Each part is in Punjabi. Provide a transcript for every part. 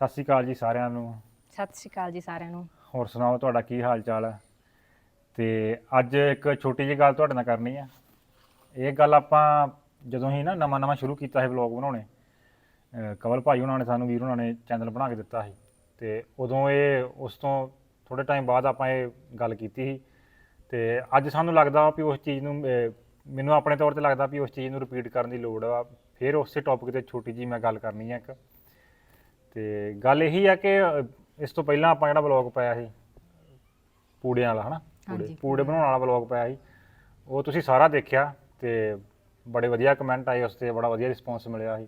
ਸਤਿ ਸ਼੍ਰੀ ਅਕਾਲ ਜੀ ਸਾਰਿਆਂ ਨੂੰ। ਸਤਿ ਸ਼੍ਰੀ ਅਕਾਲ ਜੀ ਸਾਰਿਆਂ ਨੂੰ। ਹੋਰ ਸੁਣਾਓ ਤੁਹਾਡਾ ਕੀ ਹਾਲ ਚਾਲ ਹੈ? ਤੇ ਅੱਜ ਇੱਕ ਛੋਟੀ ਜਿਹੀ ਗੱਲ ਤੁਹਾਡੇ ਨਾਲ ਕਰਨੀ ਆ ਇਹ ਗੱਲ ਆਪਾਂ ਜਦੋਂ ਹੀ ਨਾ ਨਵਾਂ ਨਵਾਂ ਸ਼ੁਰੂ ਕੀਤਾ ਸੀ ਵਲੌਗ ਬਣਾਉਣੇ ਅਹ ਕਵਲ ਭਾਈ ਉਹਨਾਂ ਨੇ ਸਾਨੂੰ ਵੀਰ ਉਹਨਾਂ ਨੇ ਚੈਨਲ ਬਣਾ ਕੇ ਦਿੱਤਾ ਸੀ। ਤੇ ਉਦੋਂ ਇਹ ਉਸ ਤੋਂ ਥੋੜੇ ਟਾਈਮ ਬਾਅਦ ਆਪਾਂ ਇਹ ਗੱਲ ਕੀਤੀ ਸੀ। ਤੇ ਅੱਜ ਸਾਨੂੰ ਲੱਗਦਾ ਵੀ ਉਸ ਚੀਜ਼ ਨੂੰ ਅਹ ਮੈਨੂੰ ਆਪਣੇ ਤੌਰ ਤੇ ਲੱਗਦਾ ਵੀ ਉਸ ਚੀਜ਼ ਨੂੰ ਰਿਪੀਟ ਕਰਨ ਦੀ ਲੋੜ ਆ ਫਿਰ ਉਸੇ ਟੌਪਿਕ ਤੇ ਛੋਟੀ ਜੀ ਮੈਂ ਗੱਲ ਕਰਨੀ ਹੈ ਇੱਕ। ਤੇ ਗੱਲ ਇਹੀ ਆ ਕਿ ਇਸ ਤੋਂ ਪਹਿਲਾਂ ਆਪਾਂ ਜਿਹੜਾ ਵਲੌਗ ਪਾਇਆ ਸੀ ਪੂੜਿਆਂ ਵਾਲਾ ਹਨਾ? ਪੂੜੇ ਪੂੜੇ ਬਣਾਉਣ ਵਾਲਾ ਵਲੌਗ ਪਾਇਆ ਸੀ। ਉਹ ਤੁਸੀਂ ਸਾਰਾ ਦੇਖਿਆ ਤੇ ਬੜੇ ਵਧੀਆ ਕਮੈਂਟ ਆਏ ਉਸ ਤੇ ਬੜਾ ਵਧੀਆ ਰਿਸਪੌਂਸ ਮਿਲਿਆ ਸੀ।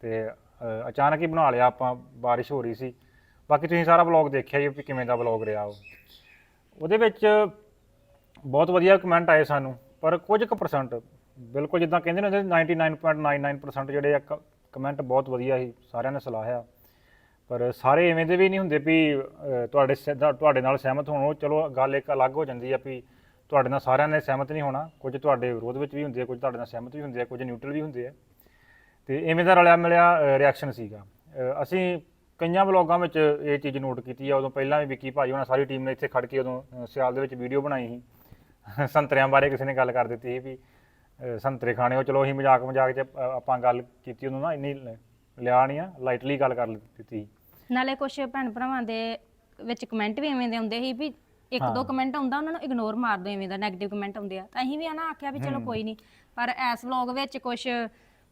ਤੇ ਅਚਾਨਕ ਹੀ ਬਣਾ ਲਿਆ ਆਪਾਂ ਬਾਰਿਸ਼ ਹੋ ਰਹੀ ਸੀ। ਬਾਕੀ ਤੁਸੀਂ ਸਾਰਾ ਵਲੌਗ ਦੇਖਿਆ ਹੀ ਵੀ ਕਿਵੇਂ ਦਾ ਵਲੌਗ ਰਿਹਾ ਉਹ। ਉਹਦੇ ਵਿੱਚ ਬਹੁਤ ਵਧੀਆ ਕਮੈਂਟ ਆਏ ਸਾਨੂੰ ਪਰ ਕੁਝ ਕੁ ਪਰਸੈਂਟ ਬਿਲਕੁਲ ਜਿੱਦਾਂ ਕਹਿੰਦੇ ਨੇ ਉਹਦੇ 99.99% ਜਿਹੜੇ ਆ ਕਮੈਂਟ ਬਹੁਤ ਵਧੀਆ ਸੀ ਸਾਰਿਆਂ ਨੇ ਸਲਾਹਿਆ ਪਰ ਸਾਰੇ ਐਵੇਂ ਦੇ ਵੀ ਨਹੀਂ ਹੁੰਦੇ ਵੀ ਅਹ, ਤੁਹਾਡੇ ਸ- ਤੁਹਾਡੇ ਨਾਲ ਸਹਿਮਤ ਹੋਣ ਉਹ ਚਲੋ ਗੱਲ ਇੱਕ ਅਲੱਗ ਹੋ ਜਾਂਦੀ ਆ ਵੀ ਤੁਹਾਡੇ ਨਾਲ ਸਾਰਿਆਂ ਨੇ ਸਹਿਮਤ ਨਹੀਂ ਹੋਣਾ। ਕੁਝ ਤੁਹਾਡੇ ਵਿਰੋਧ ਵਿੱਚ ਵੀ ਹੁੰਦੇ ਆ ਕੁਝ ਤੁਹਾਡੇ ਨਾਲ ਸਹਿਮਤ ਵੀ ਹੁੰਦੇ ਆ ਕੁਝ ਨਿਊਟਰਲ ਵੀ ਹੁੰਦੇ ਆ। ਤੇ ਐਵੇਂ ਦਾ ਰਲਿਆ ਮਿਲਿਆ ਰਿਐਕਸ਼ਨ ਸੀਗਾ। ਅਹ, ਅਸੀਂ ਕਈਆਂ ਵਲੋਗਾਂ ਵਿੱਚ ਇਹ ਚੀਜ਼ ਨੋਟ ਕੀਤੀ ਆ। ਉਦੋਂ ਪਹਿਲਾਂ ਵੀ ਵਿੱਕੀ ਭਾਈ ਉਹਨਾਂ ਸਾਰੀ ਟੀਮ ਨੇ ਇੱਥੇ ਖੜ ਕੇ ਉਦੋਂ ਅਹ, ਸਿਆਲ ਦੇ ਵਿੱਚ ਵੀਡੀਓ ਬਣਾਈ ਸੀ। ਸੰਤਰਿਆਂ ਬਾਰੇ ਕਿਸੇ ਨੇ ਗੱਲ ਕਰ ਦਿੱਤੀ ਸੀ ਵੀ ਅਹ, ਸੰਤਰੇ ਖਾਣੇ ਉਹ ਚਲੋ ਅਸੀਂ ਮਜ਼ਾਕ ਮਜ਼ਾਕ 'ਚ ਅਹ, ਆਪਾਂ ਗੱਲ ਕੀਤੀ ਉਹਨੂੰ ਨਾ ਇੰਨੀ ਲ- ਲਿਆ ਨਹੀਂ ਆ ਲਾਈਟਲੀ ਗੱਲ ਕਰ ਦਿੱਤੀ ਸੀ। ਨਾਲੇ ਕੁਝ ਭੈਣ ਭਰਾਵਾਂ ਦੇ ਵਿੱਚ ਕਮੈਂਟ ਵੀ ਐਵੇਂ ਦੇ ਆਉਂਦੇ ਸੀ ਵੀ ਇੱਕ ਦੋ। ਕਮੈਂਟ ਆਉਂਦਾ ਉਹਨਾਂ ਨੂੰ ਇਗਨੋਰ ਮਾਰ ਦੋ ਐਵੇਂ ਦਾ 네ਗੇਟਿਵ ਕਮੈਂਟ ਆਉਂਦੇ ਆ ਤਾਂ ਅਸੀਂ ਵੀ ਹਨਾ ਆਖਿਆ ਵੀ ਚਲੋ ਕੋਈ ਨਹੀਂ ਪਰ ਐਸ ਵਲੌਗ ਵਿੱਚ ਕੁਝ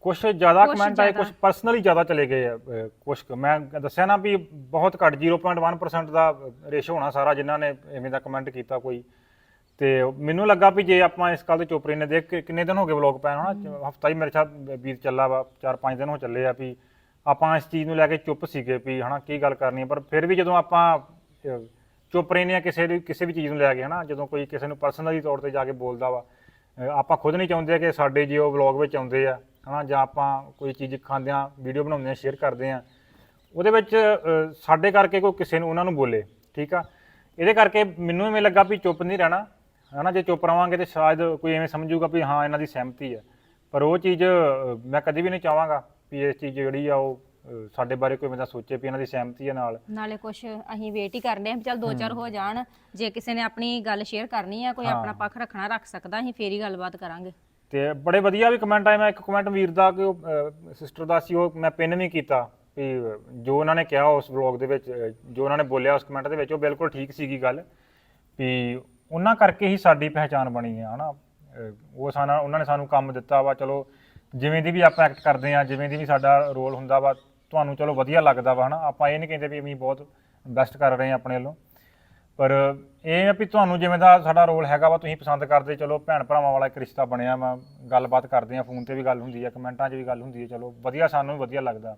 ਕੁਝ ਜ਼ਿਆਦਾ ਕਮੈਂਟ ਆਏ। ਕੁਝ ਪਰਸਨਲੀ ਜ਼ਿਆਦਾ ਚਲੇ ਗਏ ਆ ਅਹ, ਕੁਛ ਕੁ। ਮੈਂ ਦੱਸਿਆ ਨਾ ਵੀ ਬਹੁਤ ਘੱਟ 0.1% ਦਾ ਰੇਸ਼ੋ ਹੋਣਾ ਸਾਰਾ ਜਿਨ੍ਹਾਂ ਨੇ ਐਵੇਂ ਦਾ ਕਮੈਂਟ ਕੀਤਾ ਕੋਈ ਤੇ ਮੈਨੂੰ ਲੱਗਾ ਵੀ ਜੇ ਆਪਾਂ ਇਸ ਕੱਲ ਦੇ ਚੋਪਰੇ ਨੇ ਦੇਖ ਕਿੰਨੇ ਦਿਨ ਹੋ ਗਏ ਵਲੌਗ ਪਾਇਆ ਹੋਣਾ ਹਫਤਾ ਹੀ ਮੇਰੇ ਸਾਥ ਬੀਤ ਚੱਲਾ ਵਾ 4-5 ਦਿਨ ਹੋ ਚੱਲੇ ਆ ਵੀ ਆਪਾਂ ਇਸ ਚੀਜ਼ ਨੂੰ ਲੈ ਕੇ ਚੁੱਪ ਸੀਗੇ ਵੀ ਹਨਾ ਕੀ ਗੱਲ ਕਰਨੀ ਹੈ? ਪਰ ਫਿਰ ਵੀ ਜਦੋਂ ਆਪਾਂ ਅਹ, ਚੁੱਪ ਰਹਿੰਦੇ ਆ ਕਿਸੇ ਦੀ ਕਿਸੇ ਵੀ ਚੀਜ਼ ਨੂੰ ਲੈ ਕੇ ਹਨਾ ਜਦੋਂ ਕੋਈ ਕਿਸੇ ਨੂੰ ਪਰਸਨਲੀ ਤੌਰ ਤੇ ਜਾ ਕੇ ਬੋਲਦਾ ਵਾ ਅਹ, ਆਪਾਂ ਖੁਦ ਨਹੀਂ ਚਾਹੁੰਦੇ ਕਿ ਸਾਡੇ ਜੇ ਉਹ ਵਲੌਗ ਵਿੱਚ ਆਉਂਦੇ ਆ ਹਨਾ ਜਾਂ ਆਪਾਂ ਕੋਈ ਚੀਜ਼ ਖਾਂਦੇ ਆ ਵੀਡੀਓ ਬਣਾਉਂਦੇ ਆ ਸ਼ੇਅਰ ਕਰਦੇ ਆ ਉਹਦੇ ਵਿੱਚ ਅਹ, ਸਾਡੇ ਕਰਕੇ ਕੋਈ ਕਿਸੇ ਨੂੰ ਉਹਨਾਂ ਨੂੰ ਬੋਲੇ ਠੀਕ ਆ? ਇਹਦੇ ਕਰਕੇ ਮੈਨੂੰ ਇਵੇਂ ਲੱਗਾ ਵੀ ਚੁੱਪ ਨਹੀਂ ਰਹਿਣਾ ਹਨਾ ਜੇ ਚੁੱਪ ਰਵਾਂਗੇ ਤੇ ਸ਼ਾਇਦ ਕੋਈ ਐਵੇਂ ਸਮਝੂਗਾ ਵੀ ਹਾਂ ਇਹਨਾਂ ਦੀ ਸਹਿਮਤੀ ਹੈ। ਪਰ ਉਹ ਚੀਜ਼ ਅਹ, ਮੈਂ ਕਦੀ ਵੀ ਨਹੀਂ ਚਾਹਾਂਗਾ। ਵੀ ਇਹ ਚੀਜ਼ ਜਿਹੜੀ ਆ ਉਹ ਅਹ, ਸਾਡੇ ਬਾਰੇ ਕੋਈ ਬੰਦਾ ਸੋਚੇ ਵੀ ਇਹਨਾਂ ਦੀ ਸਹਿਮਤੀ ਹੈ ਨਾਲ। ਨਾਲੇ ਕੁਝ ਅਸੀਂ ਵੇਟ ਹੀ ਕਰਦੇ ਆ ਚਲ ਦੋ ਚਾਰ ਹੋ ਜਾਣ। ਜੇ ਕਿਸੇ ਨੇ ਆਪਣੀ ਗੱਲ ਸ਼ੇਅਰ ਕਰਨੀ ਆ ਕੋਈ ਹਾਂ। ਆਪਣਾ ਪੱਖ ਰੱਖਣਾ ਰੱਖ ਸਕਦਾ ਅਸੀਂ ਫੇਰ ਹੀ ਗੱਲਬਾਤ ਕਰਾਂਗੇ। ਤੇ ਬੜੇ ਵਧੀਆ ਵੀ ਕਮੈਂਟ ਆਏ। ਮੈਂ ਇੱਕ ਕਮੈਂਟ ਵੀਰ ਦਾ ਕਿ ਉਹ ਸਿਸਟਰ ਦਾ ਸੀ ਉਹ ਮੈਂ ਪਿੰਨ ਵੀ ਕੀਤਾ ਵੀ ਅਹ, ਜੋ ਉਹਨਾਂ ਨੇ ਕਿਹਾ ਉਸ ਵਲੌਗ ਦੇ ਵਿੱਚ ਅਹ, ਜੋ ਉਹਨਾਂ ਨੇ ਬੋਲਿਆ ਉਸ ਕਮੈਂਟ ਦੇ ਵਿੱਚ ਉਹ ਬਿਲਕੁਲ ਠੀਕ ਸੀਗੀ ਗੱਲ। ਵੀ ਉਹਨਾਂ ਕਰਕੇ ਹੀ ਸਾਡੀ ਪਹਿਚਾਨ ਬਣੀ ਹੈ ਹਨਾ? ਅਹ, ਉਹ ਸਾਨਾ ਉਹਨਾਂ ਨੇ ਸਾਨੂੰ ਕੰਮ ਦਿੱਤਾ ਵਾ ਚਲੋ ਜਿਵੇਂ ਦੀ ਵੀ ਆਪਾਂ ਐਕਟ ਕਰਦੇ ਆ ਜਿਵੇਂ ਦੀ ਵੀ ਸਾਡਾ ਰੋਲ ਹੁੰਦਾ ਵਾ, ਤੁਹਾਨੂੰ ਚਲੋ ਵਧੀਆ ਲੱਗਦਾ ਵਾ, ਹਨਾ? ਆਪਾਂ ਇਹ ਨਹੀਂ ਕਹਿੰਦੇ ਵੀ ਅਸੀਂ ਬਹੁਤ ਬੈਸਟ ਕਰ ਰਹੇ ਆ ਆਪਣੇ ਵੱਲੋਂ। ਪਰ ਇਹ ਆ ਵੀ ਤੁਹਾਨੂੰ ਜਿਵੇਂ ਦਾ ਸਾਡਾ ਰੋਲ ਹੈਗਾ ਵਾ, ਤੁਸੀਂ ਪਸੰਦ ਕਰਦੇ, ਚਲੋ ਭੈਣ ਭਰਾਵਾਂ ਵਾਲਾ ਇੱਕ ਰਿਸ਼ਤਾ ਬਣਿਆ ਵਾ, ਗੱਲਬਾਤ ਕਰਦੇ ਆ ਫੋਨ ਤੇ ਵੀ ਗੱਲ ਹੁੰਦੀ ਆ, ਕਮੈਂਟਾਂ 'ਚ ਵੀ ਗੱਲ ਹੁੰਦੀ ਹੈ ਚਲੋ ਵਧੀਆ ਸਾਨੂੰ ਵੀ ਵਧੀਆ ਲੱਗਦਾ।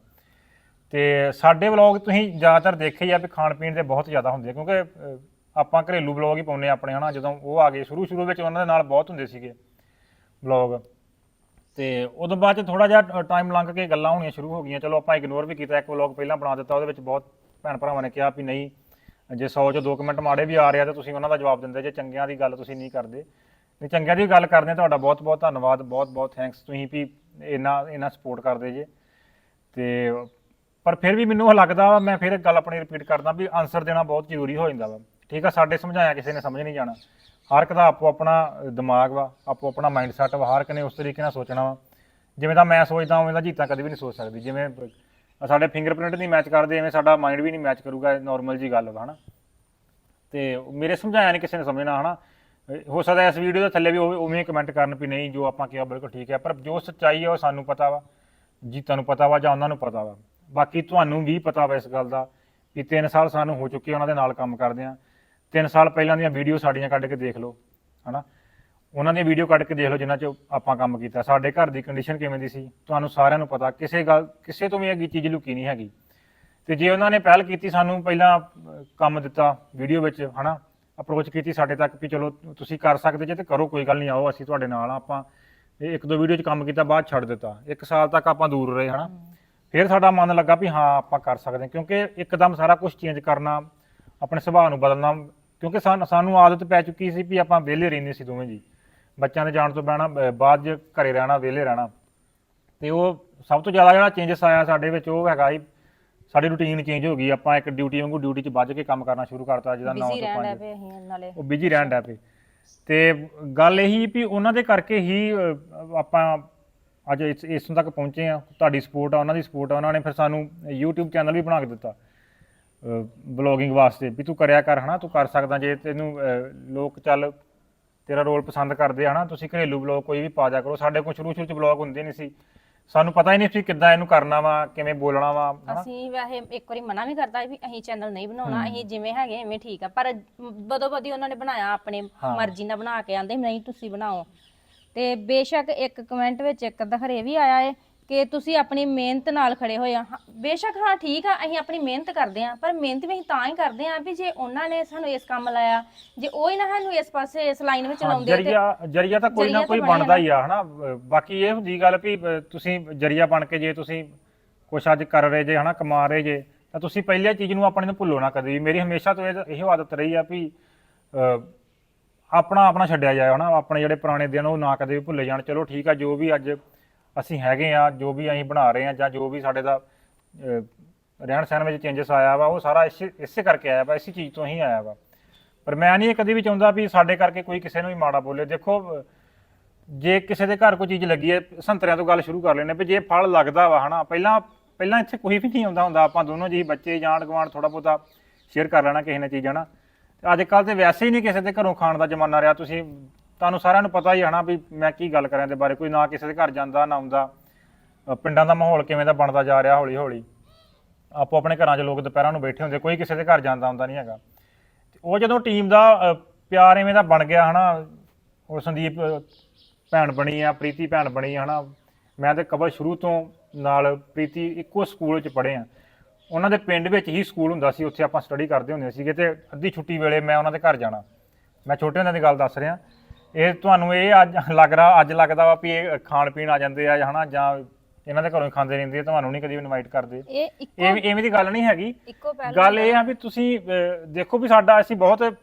ਤੇ ਸਾਡੇ ਵਲੌਗ ਤੁਸੀਂ ਜ਼ਿਆਦਾਤਰ ਦੇਖੇ ਹੀ ਆ ਵੀ ਖਾਣ ਪੀਣ ਦੇ ਬਹੁਤ ਜ਼ਿਆਦਾ ਹੁੰਦੇ ਆ, ਕਿਉਂਕਿ ਆਪਾਂ ਘਰੇਲੂ ਵਲੌਗ ਹੀ ਪਾਉਂਦੇ ਆ ਆਪਣੇ, ਹਨਾ? ਜਦੋਂ ਉਹ ਆ ਗਏ ਸ਼ੁਰੂ ਸ਼ੁਰੂ ਵਿੱਚ ਉਹਨਾਂ ਦੇ ਨਾਲ ਬਹੁਤ ਹੁੰਦੇ ਸੀਗੇ ਵਲੌਗ ਤੇ ਉਦੋਂ ਬਾਅਦ ਚ ਥੋੜਾ ਜਿਹਾ ਟਾਈਮ ਲੰਘ ਕੇ ਗੱਲਾਂ ਹੋਣੀਆਂ ਸ਼ੁਰੂ ਹੋ ਗਈਆਂ। ਚਲੋ ਆਪਾਂ ਇਗਨੋਰ ਵੀ ਕੀਤਾ, ਇੱਕ ਵਲੌਗ ਪਹਿਲਾਂ ਬਣਾ ਦਿੱਤਾ, ਉਹਦੇ ਵਿੱਚ ਬਹੁਤ ਭੈਣ ਭਰਾਵਾਂ ਨੇ ਕਿਹਾ ਵੀ ਨਹੀਂ, ਜੇ 100 ਚ ਦੋ ਮਿੰਟ ਮਾੜੇ ਵੀ ਆ ਰਿਹਾ ਤਾਂ ਤੁਸੀਂ ਉਹਨਾਂ ਦਾ ਜਵਾਬ ਦਿੰਦੇ, ਜੇ ਚੰਗਿਆਂ ਦੀ ਗੱਲ ਤੁਸੀਂ ਨਹੀਂ ਕਰਦੇ। ਨਹੀਂ, ਚੰਗਿਆਂ ਦੀ ਗੱਲ ਕਰਦੇ ਤੁਹਾਡਾ ਬਹੁਤ ਬਹੁਤ ਧੰਨਵਾਦ, ਬਹੁਤ ਬਹੁਤ ਥੈਂਕਸ ਤੁਸੀਂ ਵੀ ਇੰਨਾ ਇੰਨਾ ਸਪੋਰਟ ਕਰਦੇ ਜੇ। ਤੇ, ਪਰ ਫਿਰ ਵੀ ਮੈਨੂੰ ਉਹ ਲੱਗਦਾ ਵਾ, ਮੈਂ ਫਿਰ ਇੱਕ ਗੱਲ ਆਪਣੀ ਰਿਪੀਟ ਕਰਦਾ ਵੀ ਆਨਸਰ ਦੇਣਾ ਬਹੁਤ ਜ਼ਰੂਰੀ ਹੋ ਜਾਂਦਾ ਵਾ। ਠੀਕ ਆ, ਸਾਡੇ ਸਮਝਾਇਆ ਕਿਸੇ ਨੇ, ਸਮਝ ਨਹੀਂ ਜਾਣਾ। ਹਰ ਇੱਕ ਦਾ ਆਪੋ ਆਪਣਾ ਦਿਮਾਗ ਵਾ, ਆਪੋ ਆਪਣਾ ਮਾਈਂਡ ਸੈਟ ਵਾ, ਹਰ ਇੱਕ ਨੇ ਉਸ ਤਰੀਕੇ ਨਾਲ ਸੋਚਣਾ ਵਾ। ਜਿਵੇਂ ਦਾ ਮੈਂ ਸੋਚਦਾ, ਉਵੇਂ ਦਾ ਜੀਤਾ ਕਦੇ ਵੀ ਨਹੀਂ ਸੋਚ ਸਕਦੀ। ਜਿਵੇਂ ਸਾਡੇ ਫਿੰਗਰਪ੍ਰਿੰਟ ਨਹੀਂ ਮੈਚ ਕਰਦੇ, ਐਵੇਂ ਸਾਡਾ ਮਾਈਂਡ ਵੀ ਨਹੀਂ ਮੈਚ ਕਰੂਗਾ ਨਾਰਮਲ ਜੀ ਗੱਲ ਵਾ, ਹਨਾ। ਤੇ ਮੇਰੇ ਸਮਝਾਇਆ ਨਹੀਂ ਕਿਸੇ ਨੇ ਸਮਝਣਾ, ਹਨਾ। ਅਹ ਹੋ ਸਕਦਾ ਇਸ ਵੀਡੀਓ ਦੇ ਥੱਲੇ ਵੀ ਉਵੇਂ ਉਵੇਂ ਕਮੈਂਟ ਕਰਨ ਵੀ ਨਹੀਂ, ਜੋ ਆਪਾਂ ਕਿਹਾ ਬਿਲਕੁਲ ਠੀਕ ਹੈ, ਪਰ ਜੋ ਸੱਚਾਈ ਹੈ ਉਹ ਸਾਨੂੰ ਪਤਾ ਵਾ ਜੀ ਤੁਹਾਨੂੰ ਪਤਾ ਵਾ ਜਾਂ ਉਹਨਾਂ ਨੂੰ ਪਤਾ ਵਾ। ਬਾਕੀ ਤੁਹਾਨੂੰ ਵੀ ਪਤਾ ਵਾ ਇਸ ਗੱਲ ਦਾ, ਵੀ 3 ਸਾਲ ਸਾਨੂੰ ਹੋ ਚੁੱਕੇ ਉਹਨਾਂ ਦੇ ਨਾਲ ਕੰਮ ਕਰਦੇ ਆ 3 ਸਾਲ ਪਹਿਲਾਂ ਦੀਆਂ ਵੀਡੀਓ ਸਾਡੀਆਂ ਕੱਢ ਕੇ ਦੇਖ ਲਓ, ਹਨਾ? ਉਹਨਾਂ ਦੀਆਂ ਵੀਡੀਓ ਕੱਢ ਕੇ ਦੇਖ ਲਓ ਜਿਨ੍ਹਾਂ 'ਚ ਆਪਾਂ ਕੰਮ ਕੀਤਾ। ਸਾਡੇ ਘਰ ਦੀ ਕੰਡੀਸ਼ਨ ਕਿਵੇਂ ਦੀ ਸੀ? ਤੁਹਾਨੂੰ ਸਾਰਿਆਂ ਨੂੰ ਪਤਾ, ਕਿਸੇ ਗੱਲ, ਕਿਸੇ ਤੋਂ ਵੀ ਇਹ ਚੀਜ਼ ਲੁਕੀ ਨਹੀਂ ਹੈਗੀ। ਤੇ ਜੇ ਉਹਨਾਂ ਨੇ ਪਹਿਲ ਕੀਤੀ ਸਾਨੂੰ ਪਹਿਲਾਂ ਕੰਮ ਦਿੱਤਾ ਵੀਡੀਓ ਵਿੱਚ, ਹਨਾ? ਅਪਰੋਚ ਕੀਤੀ ਸਾਡੇ ਤੱਕ ਵੀ ਚਲੋ, ਤੁਸੀਂ ਕਰ ਸਕਦੇ ਜੇ ਤੇ ਕਰੋ, ਕੋਈ ਗੱਲ ਨਹੀਂ, ਆਓ ਅਸੀਂ ਤੁਹਾਡੇ ਨਾਲ ਆ, ਆਪਾਂ ਇਹ ਇੱਕ ਦੋ ਵੀਡੀਓ 'ਚ ਕੰਮ ਕੀਤਾ, ਬਾਅਦ ਛੱਡ ਦਿੱਤਾ। ਇੱਕ ਸਾਲ ਤੱਕ ਆਪਾਂ ਦੂਰ ਰਹੇ, ਹਨਾ? ਫਿਰ ਸਾਡਾ ਮਨ ਲੱਗਾ ਵੀ ਹਾਂ, ਆਪਾਂ ਕਰ ਸਕਦੇ ਹਾਂ, ਕਿਉਂਕਿ ਇੱਕਦਮ ਸਾਰਾ ਕੁਝ ਚੇਂਜ ਕਰਨਾ, ਆਪਣੇ ਸੁਭਾਅ ਨੂੰ ਬਦਲਣਾ ਕਿਉਂਕਿ ਸਾਨੂੰ ਸਾਨੂੰ ਆਦਤ ਪੈ ਚੁੱਕੀ ਸੀ ਵੀ ਆਪਾਂ ਵਿਹਲੇ ਰਹਿੰਦੇ ਸੀ ਦੋਵੇਂ ਜੀ। ਬੱਚਿਆਂ ਦੇ ਜਾਣ ਤੋਂ ਬਹਿਣਾ ਅਹ ਬਾਅਦ 'ਚ ਘਰੇ ਰਹਿਣਾ ਵਿਹਲੇ ਰਹਿਣਾ। ਤੇ ਉਹ ਸਭ ਤੋਂ ਜ਼ਿਆਦਾ ਜਿਹੜਾ ਚੇਂਜਸ ਆਇਆ ਸਾਡੇ ਵਿੱਚ ਉਹ ਹੈਗਾ ਸੀ ਸਾਡੀ ਰੁਟੀਨ ਚੇਂਜ ਹੋ ਗਈ। ਆਪਾਂ ਇੱਕ ਡਿਊਟੀ ਵਾਂਗੂ ਡਿਊਟੀ 'ਚ ਵੱਜ ਕੇ ਕੰਮ ਕਰਨਾ ਸ਼ੁਰੂ ਕਰਤਾ ਜਿਹਦਾ 9 ਬਿਜ਼ੀ ਤੋਂ ਰਹਿਣ 5 ਲੱਗ ਪਏ ਅਸੀਂ ਨਾਲੇ। ਉਹ ਬਿਜ਼ੀ ਰਹਿਣ ਡੈ ਪਏ। ਤੇ ਗੱਲ ਇਹੀ ਵੀ ਉਹਨਾਂ ਦੇ ਕਰਕੇ ਹੀ ਅਹ, ਆਪਾਂ ਅੱਜ ਇਸ ਇਸ ਤੱਕ ਪਹੁੰਚੇ ਆ ਤੁਹਾਡੀ ਸਪੋਰਟ ਆ ਉਹਨਾਂ ਦੀ ਸਪੋਰਟ ਆ ਉਹਨਾਂ ਨੇ ਫਿਰ ਸਾਨੂੰ YouTube ਚੈਨਲ ਵੀ ਬਣਾ ਕੇ ਦਿੱਤਾ। ਬਲੌਗਿੰਗ ਵਾਸਤੇ ਵੀ ਤੂੰ ਕਰਿਆ ਕਰ ਹਨਾ? ਤੂੰ ਕਰ ਸਕਦਾ ਜੇ ਤੈਨੂੰ ਅਹ, ਲੋਕ ਚੱਲ ਤੇਰਾ ਰੋਲ ਪਸੰਦ ਕਰਦੇ ਆ ਹਨਾ? ਤੁਸੀਂ ਘਰੇਲੂ ਬਲੌਗ ਕੋਈ ਵੀ ਪਾ ਜਾ ਕਰੋ। ਸਾਡੇ ਕੋਲ ਸ਼ੁਰੂ ਸ਼ੁਰੂ ਚ ਬਲੌਗ ਹੁੰਦੇ ਨਹੀਂ ਸੀ। ਸਾਨੂੰ ਪਤਾ ਹੀ ਨਹੀਂ ਸੀ ਕਿੱਦਾਂ ਇਹਨੂੰ ਕਰਨਾ ਵਾ ਕਿਵੇਂ ਬੋਲਣਾ ਵਾ ਹਨਾ? ਅਸੀਂ ਵੈਸੇ ਇੱਕ ਵਾਰੀ ਮਨਾ ਵੀ ਕਰਦਾ ਵੀ ਅਸੀਂ ਚੈਨਲ ਨਹੀਂ ਬਣਾਉਣਾ ਅਸੀਂ ਜਿਵੇਂ ਹੈਗੇ ਐਵੇਂ ਠੀਕ ਆ। ਪਰ ਬਦੋ ਬਦੀ ਉਹਨਾਂ ਨੇ ਬਣਾਇਆ ਆਪਣੇ ਹਾਂ। ਮਰਜ਼ੀ ਨਾਲ ਬਣਾ ਕੇ ਆਂਦੇ ਨਹੀਂ ਤੁਸੀਂ ਬਣਾਓ। ਤੇ ਬੇਸ਼ੱਕ ਇੱਕ ਕਮੈਂਟ ਵਿੱਚ ਇੱਕ ਦਖਰ ਵੀ ਆਇਆ ਏ ਕਿ ਤੁਸੀਂ ਆਪਣੀ ਮਿਹਨਤ ਨਾਲ ਖੜੇ ਹੋਏ ਆ। ਹਾਂ, ਬੇਸ਼ੱਕ ਹਾਂ ਠੀਕ ਆ ਅਸੀਂ ਆਪਣੀ ਮਿਹਨਤ ਕਰਦੇ ਆ ਪਰ ਮਿਹਨਤ ਵੀ ਅਸੀਂ ਤਾਂ ਹੀ ਕਰਦੇ ਆ ਵੀ ਜੇ ਉਹਨਾਂ ਨੇ ਸਾਨੂੰ ਇਸ ਕੰਮ ਲਾਇਆ ਜੇ ਉਹ ਹੀ ਨਾ ਸਾਨੂੰ ਇਸ ਪਾਸੇ ਇਸ ਲਾਈਨ ਵਿੱਚ ਹਾਂ, ਲਾਉਂਦੇ ਤੇ ਜਰੀਆ ਜਰੀਆ ਤਾਂ ਕੋਈ ਨਾ ਜਰੀਆ ਕੋਈ ਤਾਂ ਬਣਿਆ ਬਣਦਾ ਹੀ ਆ ਹਨਾ? ਅਹ ਬਾਕੀ ਇਹ ਹੁੰਦੀ ਗੱਲ ਵੀ ਅਹ ਤੁਸੀਂ ਜਰੀਆ ਬਣ ਕੇ ਜੇ ਤੁਸੀਂ ਕੁਛ ਅੱਜ ਕਰ ਰਹੇ ਜੇ ਹਨਾ ਕਮਾ ਰਹੇ ਜੇ ਤਾਂ ਤੁਸੀਂ ਪਹਿਲੇ ਚੀਜ਼ ਨੂੰ ਆਪਣੇ ਨੂੰ ਭੁੱਲੋ ਨਾ ਕਦੇ ਵੀ। ਮੇਰੀ ਹਮੇਸ਼ਾ ਤੋਂ ਇਹ ਇਹੋ ਆਦਤ ਰਹੀ ਆ ਵੀ ਅਹ ਆਪਣਾ ਆਪਣਾ ਛੱਡਿਆ ਜਾਏ ਹਨਾ? ਆਪਣੇ ਜਿਹੜੇ ਪੁਰਾਣੇ ਦਿਨ ਉਹ ਨਾ ਕਦੇ ਵੀ ਭੁੱਲੇ ਜਾਣ। ਚਲੋ ਠੀਕ ਆ ਜੋ ਵੀ ਅੱਜ ਅਸੀਂ ਹੈਗੇ ਆ ਜੋ ਵੀ ਅਸੀਂ ਬਣਾ ਰਹੇ ਆ ਜਾਂ ਜੋ ਵੀ ਸਾਡੇ ਦਾ ਅਹ, ਰਹਿਣ ਸਹਿਣ ਵਿੱਚ ਚੇਂਜਸ ਆਇਆ ਵਾ ਉਹ ਸਾਰਾ ਇਸੇ ਇਸੇ ਕਰਕੇ ਆਇਆ ਵਾ ਇਸੇ ਚੀਜ਼ ਤੋਂ ਹੀ ਆਇਆ ਵਾ। ਪਰ ਮੈਂ ਨਹੀਂ ਇਹ ਕਦੀ ਵੀ ਚਾਹੁੰਦਾ ਵੀ ਸਾਡੇ ਕਰਕੇ ਕੋਈ ਕਿਸੇ ਨੂੰ ਵੀ ਮਾੜਾ ਬੋਲੇ। ਦੇਖੋ ਅਹ, ਜੇ ਕਿਸੇ ਦੇ ਘਰ ਕੋਈ ਚੀਜ਼ ਲੱਗੀ ਹੈ ਸੰਤਰਿਆਂ ਤੋਂ ਗੱਲ ਸ਼ੁਰੂ ਕਰ ਲੈਣੇ ਵੀ ਜੇ ਫਲ ਲੱਗਦਾ ਵਾ ਹਨਾ ਪਹਿਲਾਂ ਪਹਿਲਾਂ ਇੱਥੇ ਕੋਈ ਵੀ ਨਹੀਂ ਆਉਂਦਾ ਹੁੰਦਾ ਆਪਾਂ ਦੋਨੋਂ ਜੀ ਬੱਚੇ ਜਾਣ ਗੁਆਂਢ ਥੋੜਾ ਬਹੁਤਾ ਸ਼ੇਅਰ ਕਰ ਲੈਣਾ ਕਿਸੇ ਨੇ ਚੀਜ਼ ਹਨਾ। ਤੇ ਅੱਜ ਕੱਲ ਤੇ ਵੈਸੇ ਹੀ ਨਹੀਂ ਕਿਸੇ ਦੇ ਘਰੋਂ ਖਾਣ ਦਾ ਜ਼ਮਾਨਾ ਰਿਹਾ ਤੁਸੀਂ ਤੁਹਾਨੂੰ ਸਾਰਿਆਂ ਨੂੰ ਪਤਾ ਹੀ ਹਨਾ ਵੀ ਮੈਂ ਕੀ ਗੱਲ ਕਰਾਂ ਦੇ ਬਾਰੇ ਕੋਈ ਨਾ ਕਿਸੇ ਦੇ ਘਰ ਜਾਂਦਾ ਨਾ ਆਉਂਦਾ। ਅਹ ਪਿੰਡਾਂ ਦਾ ਮਾਹੌਲ ਕਿਵੇਂ ਦਾ ਬਣਦਾ ਜਾ ਰਿਹਾ ਹੌਲੀ ਹੌਲੀ ਆਪੋ ਆਪਣੇ ਘਰਾਂ 'ਚ ਲੋਕ ਦੁਪਹਿਰਾਂ ਨੂੰ ਬੈਠੇ ਹੁੰਦੇ ਕੋਈ ਕਿਸੇ ਦੇ ਘਰ ਜਾਂਦਾ ਆਉਂਦਾ ਨਹੀਂ ਹੈਗਾ। ਤੇ ਉਹ ਜਦੋਂ ਟੀਮ ਦਾ ਅਹ, ਪਿਆਰ ਐਵੇਂ ਦਾ ਬਣ ਗਿਆ ਹਨਾ ਉਹ ਸੰਦੀਪ ਅਹ, ਭੈਣ ਬਣੀ ਆ ਪ੍ਰੀਤੀ ਭੈਣ ਬਣੀ ਆ ਹਨਾ। ਮੈਂ ਤੇ ਕਬਲ ਸ਼ੁਰੂ ਤੋਂ ਨਾਲ ਪ੍ਰੀਤੀ ਇੱਕੋ ਸਕੂਲ 'ਚ ਪੜ੍ਹੇ ਆ। ਉਹਨਾਂ ਦੇ ਪਿੰਡ ਵਿੱਚ ਹੀ ਸਕੂਲ ਹੁੰਦਾ ਸੀ ਉੱਥੇ ਆਪਾਂ ਸਟੱਡੀ ਕਰਦੇ ਹੁੰਦੇ ਸੀਗੇ ਤੇ ਅੱਧੀ ਛੁੱਟੀ ਵੇਲੇ ਮੈਂ ਉਹਨਾਂ ਦੇ ਘਰ ਜਾਣਾ। ਮੈਂ ਛੋਟੇ ਹੁੰਦਿਆਂ ਦੀ ਗੱਲ ਦੱਸ ਰਿਹਾ। ਇਹ ਤੁਹਾਨੂੰ ਇਹ ਅੱਜ ਲੱਗ ਰਿਹਾ ਅੱਜ ਲੱਗਦਾ ਵਾ ਵੀ ਇਹ ਖਾਣ ਪੀਣ ਆ ਜਾਂਦੇ ਆ ਹਨਾ ਜਾਂ ਇਹਨਾਂ ਦੇ ਘਰੋਂ ਹੀ ਖਾਂਦੇ ਰਹਿੰਦੇ ਆ ਤੁਹਾਨੂੰ ਨਹੀਂ ਕਦੀ ਇਨਵਾਈਟ ਕਰਦੇ। ਇਹ ਇੱਕੋ ਐਵੇਂ ਐਵੇਂ ਦੀ ਗੱਲ ਨਹੀਂ ਹੈਗੀ। ਇੱਕੋ ਪਹਿਲ ਗੱਲ ਇਹ ਆ। ਵੀ ਤੁਸੀਂ ਅਹ, ਦੇਖੋ ਵੀ ਸਾਡਾ ਅਸੀਂ ਬਹੁਤ